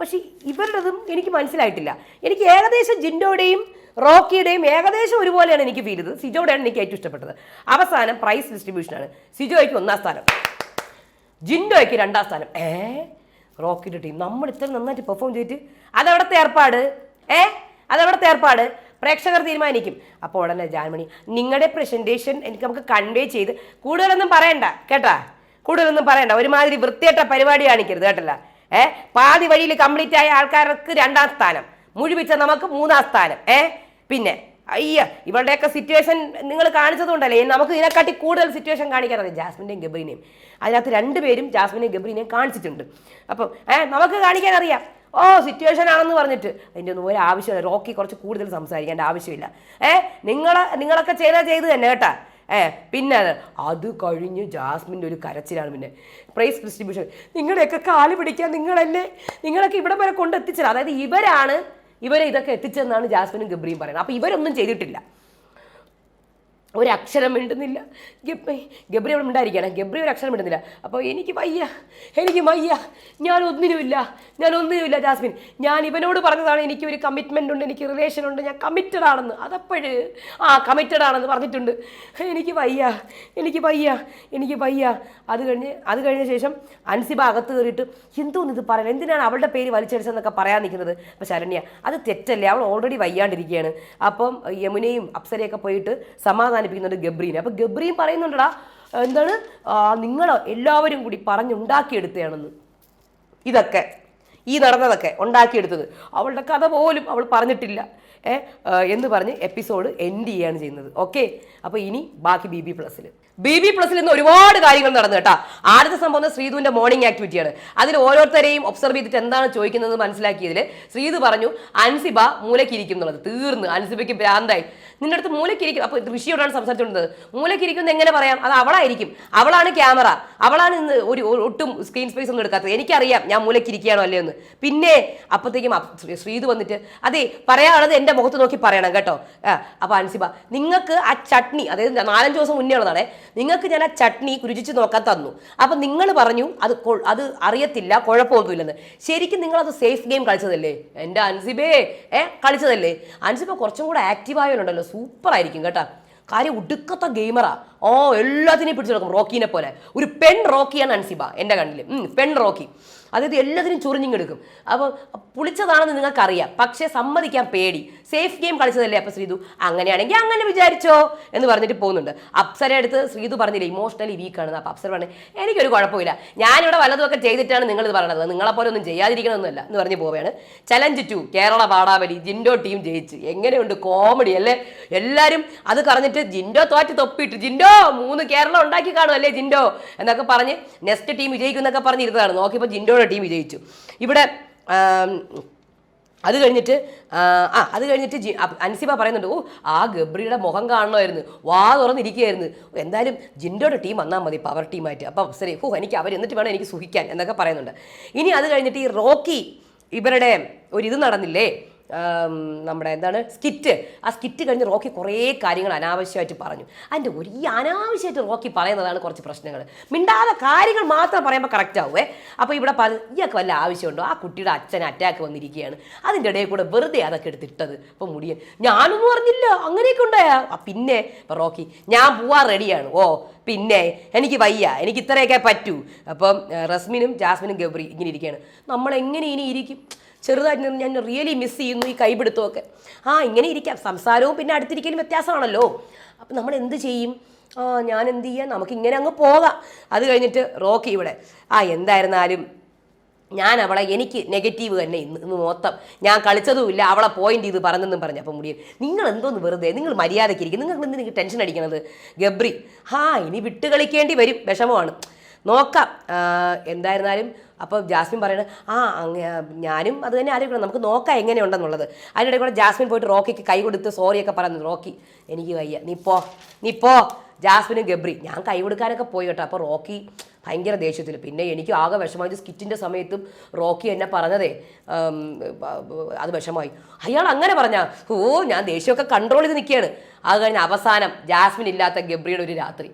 പക്ഷെ ഇവരുടേതും എനിക്ക് മനസ്സിലായിട്ടില്ല. എനിക്ക് ഏകദേശം ജിൻഡോയുടെയും റോക്കിയുടെയും ഏകദേശം ഒരുപോലെയാണ് എനിക്ക് ഫീൽ ചെയ്തത്. സിജോയുടെയാണ് എനിക്ക് ഏറ്റവും ഇഷ്ടപ്പെട്ടത്. അവസാനം പ്രൈസ് ഡിസ്ട്രിബ്യൂഷനാണ് സിജോയ്ക്ക് ഒന്നാം സ്ഥാനം. ജിൻഡോയ്ക്ക് രണ്ടാം സ്ഥാനം. ഏ? റോക്കിയുടെ ടീം നമ്മൾ ഇത്ര നന്നായിട്ട് പെർഫോം ചെയ്തിട്ട് അതവിടുത്തെ ഏർപ്പാട്? ഏ? അതവിടുത്തെ ഏർപ്പാട്? പ്രേക്ഷകർ തീരുമാനിക്കും. അപ്പോൾ ഉടനെ ജാൻമണി നിങ്ങളുടെ പ്രസന്റേഷൻ എനിക്ക് നമുക്ക് കൺവേ ചെയ്ത് കൂടുതലൊന്നും പറയണ്ട കേട്ടാ? കൂടുതലൊന്നും പറയണ്ട. ഒരുമാതിരി വൃത്തിയേറ്റ പരിപാടി കാണിക്കരുത് കേട്ടല്ല? ഏ? പാതി വഴിയിൽ കംപ്ലീറ്റ് ആയ ആൾക്കാർക്ക് രണ്ടാം സ്ഥാനം. മുഴുവിച്ച നമുക്ക് മൂന്നാം സ്ഥാനം. ഏ? പിന്നെ അയ്യ ഇവളുടെയൊക്കെ സിറ്റുവേഷൻ നിങ്ങൾ കാണിച്ചതുകൊണ്ടല്ലേ? നമുക്ക് ഇതിനെക്കാട്ടി കൂടുതൽ സിറ്റുവേഷൻ കാണിക്കാറത് ജാസ്മിന്റെയും ഗബ്രീനെയും. അതിനകത്ത് രണ്ടുപേരും ജാസ്മിനെയും ഗബ്രീനെയും കാണിച്ചിട്ടുണ്ട്. അപ്പം ഏ നമുക്ക് കാണിക്കാൻ അറിയാം. ഓ സിറ്റുവേഷൻ ആണെന്ന് പറഞ്ഞിട്ട്. അതിന്റെ ഒന്നും ഒരു ആവശ്യമില്ല. റോക്കി കുറച്ച് കൂടുതൽ സംസാരിക്കേണ്ട ആവശ്യമില്ല. ഏ നിങ്ങളെ നിങ്ങളൊക്കെ ചെയ്താൽ ചെയ്ത് തന്നെ കേട്ടാ. ഏ പിന്നെ അത് കഴിഞ്ഞ് ജാസ്മിന്റെ ഒരു കരച്ചിലാണ് പിന്നെ. പ്രൈസ് ഡിസ്ട്രിബ്യൂഷൻ നിങ്ങളുടെയൊക്കെ കാൽ പിടിക്കാൻ നിങ്ങളല്ലേ? നിങ്ങളൊക്കെ ഇവിടെ വരെ കൊണ്ടെത്തിച്ചത്. അതായത് ഇവരാണ് ഇവരെ ഇതൊക്കെ എത്തിച്ചതെന്നാണ് ജാസ്മിനും ഗബ്രിയും പറയുന്നത്. അപ്പോൾ ഇവരൊന്നും ചെയ്തിട്ടില്ല. ഒരക്ഷരം മിണ്ടുന്നില്ല. ഗബ്രി ഗബ്രി അവിടെ മിണ്ടായിരിക്കണം ഗബ്രി ഒരു അക്ഷരം മിണ്ടുന്നില്ല. അപ്പോൾ എനിക്ക് വയ്യ. എനിക്ക് വയ്യ. ഞാൻ ഒന്നിനുമില്ല. ഞാൻ ഒന്നിനുമില്ല ജാസ്മിൻ. ഞാൻ ഇവനോട് പറഞ്ഞതാണ് എനിക്ക് ഒരു കമ്മിറ്റ്മെന്റ് ഉണ്ട് എനിക്ക് റിലേഷൻ ഉണ്ട്. ഞാൻ കമ്മിറ്റഡ് ആണെന്ന്. അതപ്പോഴ് ആ കമ്മിറ്റഡ് ആണെന്ന് പറഞ്ഞിട്ടുണ്ട്. എനിക്ക് വയ്യ. എനിക്ക് വയ്യ. എനിക്ക് വയ്യ. അത് കഴിഞ്ഞ് അത് കഴിഞ്ഞ ശേഷം അൻസിബ അകത്ത് കയറിയിട്ട് എന്തോന്ന് ഇത് പറയാൻ എന്തിനാണ് അവളുടെ പേര് വലിച്ചടിച്ചതെന്നൊക്കെ പറയാൻ നിൽക്കുന്നത്? അപ്പോൾ ശരണ്യ അത് തെറ്റല്ലേ? അവൾ ഓൾറെഡി വയ്യാണ്ടിരിക്കുകയാണ്. അപ്പം യമുനയും അപ്സരയൊക്കെ പോയിട്ട് സമാധാനിപ്പിക്കുന്നുണ്ട് ഗബ്രീനെ. അപ്പോൾ ഗബ്രീൻ പറയുന്നുണ്ടടാ എന്താണ് നിങ്ങൾ എല്ലാവരും കൂടി പറഞ്ഞുണ്ടാക്കിയെടുത്തയാണെന്ന് ഇതൊക്കെ ഈ നടന്നതൊക്കെ ഉണ്ടാക്കിയെടുത്തത്. അവളുടെ കഥ പോലും അവൾ പറഞ്ഞിട്ടില്ല. എന്ന് പറഞ്ഞ് എപ്പിസോഡ് എൻഡ് ചെയ്യാണ് ചെയ്യുന്നത്. ഓക്കെ അപ്പോൾ ഇനി ബാക്കി ബി ബി പ്ലസ്സിൽ ബി ബി പ്ലസ്സിൽ നിന്ന് ഒരുപാട് കാര്യങ്ങൾ നടന്നു കേട്ടോ. ആദ്യത്തെ സംഭവം എന്ന് ശ്രീധുവിന്റെ മോർണിംഗ് ആക്ടിവിറ്റിയാണ് അതിൽ ഓരോരുത്തരെയും ഒബ്സർവ് ചെയ്തിട്ട് എന്താണ് ചോദിക്കുന്നത് മനസ്സിലാക്കിയതിൽ ശ്രീധു പറഞ്ഞു അൻസിബ മൂലക്കിരിക്കും എന്നുള്ളത്. തീർന്ന്. അൻസിബയ്ക്ക് ഭ്രാന്തായി. നിന്റെ അടുത്ത് മൂലക്കിരിക്കും അപ്പോൾ ഋഷിയോടാണ് സംസാരിച്ചുകൊണ്ടത് മൂലക്കിരിക്കുന്നത് എങ്ങനെ പറയാം? അത് അവളായിരിക്കും. അവളാണ് ക്യാമറ അവളാണ് ഇന്ന് ഒരു ഒട്ടും സ്ക്രീൻ സ്പേസ് ഒന്നും എടുക്കാത്തത്. എനിക്കറിയാം ഞാൻ മൂലക്കിരിക്കുകയാണോ അല്ലേ എന്ന്. പിന്നെ അപ്പോഴത്തേക്കും അപ് ശ്രീധു വന്നിട്ട് അതെ പറയാനുള്ളത് എന്റെ മുഖത്ത് നോക്കി പറയണം കേട്ടോ. അപ്പോൾ അൻസിബ നിങ്ങൾക്ക് ആ ചട്നി അതായത് നാലഞ്ച് ദിവസം മുന്നേ ഉള്ളതാണ് നിങ്ങൾക്ക് ഞാൻ ആ ചട്നി രുചിച്ച് നോക്കാൻ തന്നു. അപ്പം നിങ്ങൾ പറഞ്ഞു അത് അത് അറിയത്തില്ല കുഴപ്പമൊന്നുമില്ലെന്ന്. ശരിക്കും നിങ്ങളത് സേഫ് ഗെയിം കളിച്ചതല്ലേ? എന്റെ അൻസിബേ ഏ കളിച്ചതല്ലേ? അൻസിബ കുറച്ചും കൂടെ സൂപ്പർ ആയിരിക്കും കേട്ടോ. കാര്യം ഒടുക്കത്തെ ഗെയിമറാ ഓ എല്ലാത്തിനെയും പിടിച്ചു നോക്കും റോക്കീനെ പോലെ. ഒരു പെൺ റോക്കിയാണ് അൻസിബ എന്റെ കണ്ണിൽ പെൺ റോക്കി. അതായത് എല്ലാത്തിനും ചൊറിഞ്ഞിങ്ങെടുക്കും അപ്പോൾ പുളിച്ചതാണെന്ന് നിങ്ങൾക്കറിയാം. പക്ഷേ സമ്മതിക്കാൻ പേടി. സേഫ് ഗെയിം കളിച്ചതല്ലേ അപ്പോൾ ശ്രീതു? അങ്ങനെയാണെങ്കിൽ അങ്ങനെ വിചാരിച്ചോ എന്ന് പറഞ്ഞിട്ട് പോകുന്നുണ്ട്. അപ്സര അടുത്ത് ശ്രീതു പറഞ്ഞില്ലേ ഇമോഷണലി വീക്കാണെന്ന് അപ്പോൾ അപ്സര പറഞ്ഞു എനിക്കൊരു കുഴപ്പമില്ല. ഞാനിവിടെ വല്ലതുമൊക്കെ ചെയ്തിട്ടാണ് നിങ്ങൾ ഇത് പറയണത് നിങ്ങളെപ്പോലെ ഒന്നും ചെയ്യാതിരിക്കണമെന്നല്ല. എന്ന് പറഞ്ഞ് പോവുകയാണ്. ചലഞ്ച് ടു കേരള പാടാവലി ജിൻഡോ ടീം ജയിച്ച്. എങ്ങനെയുണ്ട്? കോമഡി അല്ലേ? എല്ലാവരും അത് പറഞ്ഞിട്ട് ജിൻഡോ തോറ്റ് തൊപ്പിട്ട് ജിൻഡോ മൂന്ന് കേരളം ഉണ്ടാക്കി കാണും അല്ലേ ജിൻഡോ? എന്നൊക്കെ പറഞ്ഞ് നെക്സ്റ്റ് ടീം വിജയിക്കും എന്നൊക്കെ പറഞ്ഞിരുന്നതാണ്. നോക്കിയപ്പോൾ ജിൻഡോയുടെ ടീം വിജയിച്ചു. ഇവിടെ അത് കഴിഞ്ഞിട്ട് ആ അത് കഴിഞ്ഞിട്ട് ജി അൻസിബ പറയുന്നുണ്ട് ഓ ആ ഗബ്രിയുടെ മുഖം കാണണമായിരുന്നു. വാ തുറന്നിരിക്കുകയായിരുന്നു. എന്തായാലും ജിൻഡോയുടെ ടീം വന്നാൽ മതി പവർ ടീമായിട്ട് അപ്പം ശരി ഓ എനിക്ക് അവർ എന്നിട്ട് വേണം എനിക്ക് സുഖിക്കാൻ എന്നൊക്കെ പറയുന്നുണ്ട്. ഇനി അത് കഴിഞ്ഞിട്ട് ഈ റോക്കി ഇവരുടെ ഒരു നടന്നില്ലേ? നമ്മുടെ എന്താണ് സ്കിറ്റ് ആ സ്കിറ്റ് കഴിഞ്ഞ് റോക്കി കുറേ കാര്യങ്ങൾ അനാവശ്യമായിട്ട് പറഞ്ഞു. അതിന്റെ ഒരു ഈ അനാവശ്യമായിട്ട് റോക്കി പറയുന്നതാണ് കുറച്ച് പ്രശ്നങ്ങൾ. മിണ്ടാതെ കാര്യങ്ങൾ മാത്രം പറയുമ്പോൾ കറക്റ്റ് ആവുമേ അപ്പോൾ ഇവിടെ പല ഇയാൾക്ക് വല്ല ആവശ്യമുണ്ടോ? ആ കുട്ടിയുടെ അച്ഛൻ അറ്റാക്ക് വന്നിരിക്കുകയാണ്. അതിന്റെ ഇടയിൽ കൂടെ വെറുതെ അതൊക്കെ എടുത്തിട്ടത് അപ്പോൾ മുടിയൻ ഞാനൊന്നും അറിഞ്ഞില്ല. അങ്ങനെയൊക്കെ ഉണ്ടായാ? പിന്നെ റോക്കി ഞാൻ പോവാൻ റെഡിയാണ് ഓ പിന്നെ എനിക്ക് വയ്യ. എനിക്ക് ഇത്രയൊക്കെ പറ്റൂ. അപ്പം റസ്മിനും ജാസ്മിനും ഗബ്രി ഇങ്ങനെ ഇരിക്കുകയാണ്. നമ്മൾ എങ്ങനെ ഇനി ഇരിക്കും? ചെറുതായിട്ട് ഞാൻ റിയലി മിസ് ചെയ്യുന്നു ഈ കൈപിടുത്തമൊക്കെ. ആ ഇങ്ങനെ ഇരിക്കാം. സംസാരവും പിന്നെ അടുത്തിരിക്കലും വ്യത്യാസമാണല്ലോ. അപ്പം നമ്മൾ എന്ത് ചെയ്യും? ആ ഞാൻ എന്ത് ചെയ്യാം? നമുക്ക് ഇങ്ങനെ അങ്ങ് പോകാം. അത് കഴിഞ്ഞിട്ട് റോക്കി ഇവിടെ ആ എന്തായിരുന്നാലും ഞാൻ അവളെ എനിക്ക് നെഗറ്റീവ് തന്നെ ഇന്ന് ഇന്ന് മൊത്തം. ഞാൻ കളിച്ചതുമില്ല അവളെ പോയിന്റ് ഇത് പറഞ്ഞെന്നും പറഞ്ഞു. അപ്പം മുടിയൻ നിങ്ങൾ എന്തോന്ന് വെറുതെ? നിങ്ങൾ മര്യാദയ്ക്ക് ഇരിക്കും. നിങ്ങൾ എന്ത് നിങ്ങൾക്ക് ടെൻഷൻ അടിക്കണത്? ഗബ്രി ഹാ ഇനി വിട്ട് കളിക്കേണ്ടി വരും. വിഷമമാണ്. നോക്കാം. എന്തായിരുന്നാലും. അപ്പോൾ ജാസ്മിൻ പറയുന്നത് ആ ഞാനും അത് തന്നെ ആലോചിക്കണം. നമുക്ക് നോക്കാം എങ്ങനെയുണ്ടെന്നുള്ളത്. അതിനിടെ കൂടെ ജാസ്മിൻ പോയിട്ട് റോക്കിക്ക് കൈ കൊടുത്ത് സോറിയൊക്കെ പറയുന്നത് റോക്കി എനിക്ക് വയ്യ. നീ പോ നീ പോ. ജാസ്മിനും ഗബ്രി ഞാൻ കൈ കൊടുക്കാനൊക്കെ പോയി കേട്ടോ. അപ്പോൾ റോക്കി ഭയങ്കര ദേഷ്യത്തിൽ പിന്നെ എനിക്ക് ആകെ വിഷമായി സ്കിറ്റിന്റെ സമയത്തും റോക്കി എന്നെ പറഞ്ഞതേ അത് വിഷമായി അയാൾ അങ്ങനെ പറഞ്ഞാൽ ഓ ഞാൻ ദേഷ്യമൊക്കെ കൺട്രോൾ ചെയ്ത് നിൽക്കുകയാണ് അത് കഴിഞ്ഞ അവസാനം ജാസ്മിൻ ഇല്ലാത്ത ഗബ്രിയുടെ ഒരു രാത്രി.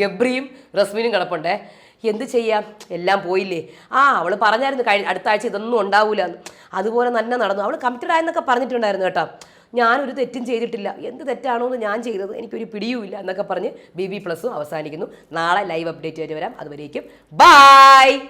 ഗബ്രിയും റസ്മിനും കിടപ്പുണ്ടേ. എന്ത് ചെയ്യാം? എല്ലാം പോയില്ലേ? ആ അവൾ പറഞ്ഞായിരുന്നു കഴി അടുത്ത ആഴ്ച ഇതൊന്നും ഉണ്ടാവൂല എന്ന് അതുപോലെ തന്നെ നടന്നു. അവൾ കമ്മിറ്റഡ് ആയെന്നൊക്കെ പറഞ്ഞിട്ടുണ്ടായിരുന്നു കേട്ടോ. ഞാനൊരു തെറ്റും ചെയ്തിട്ടില്ല. എന്ത് തെറ്റാണോ എന്ന് ഞാൻ ചെയ്തത് എനിക്കൊരു പിടിയുമില്ല എന്നൊക്കെ പറഞ്ഞ് ബി ബി പ്ലസും അവസാനിക്കുന്നു. നാളെ ലൈവ് അപ്ഡേറ്റ് ആയിട്ട് വരാം. അതുവരേക്കും. ബായ്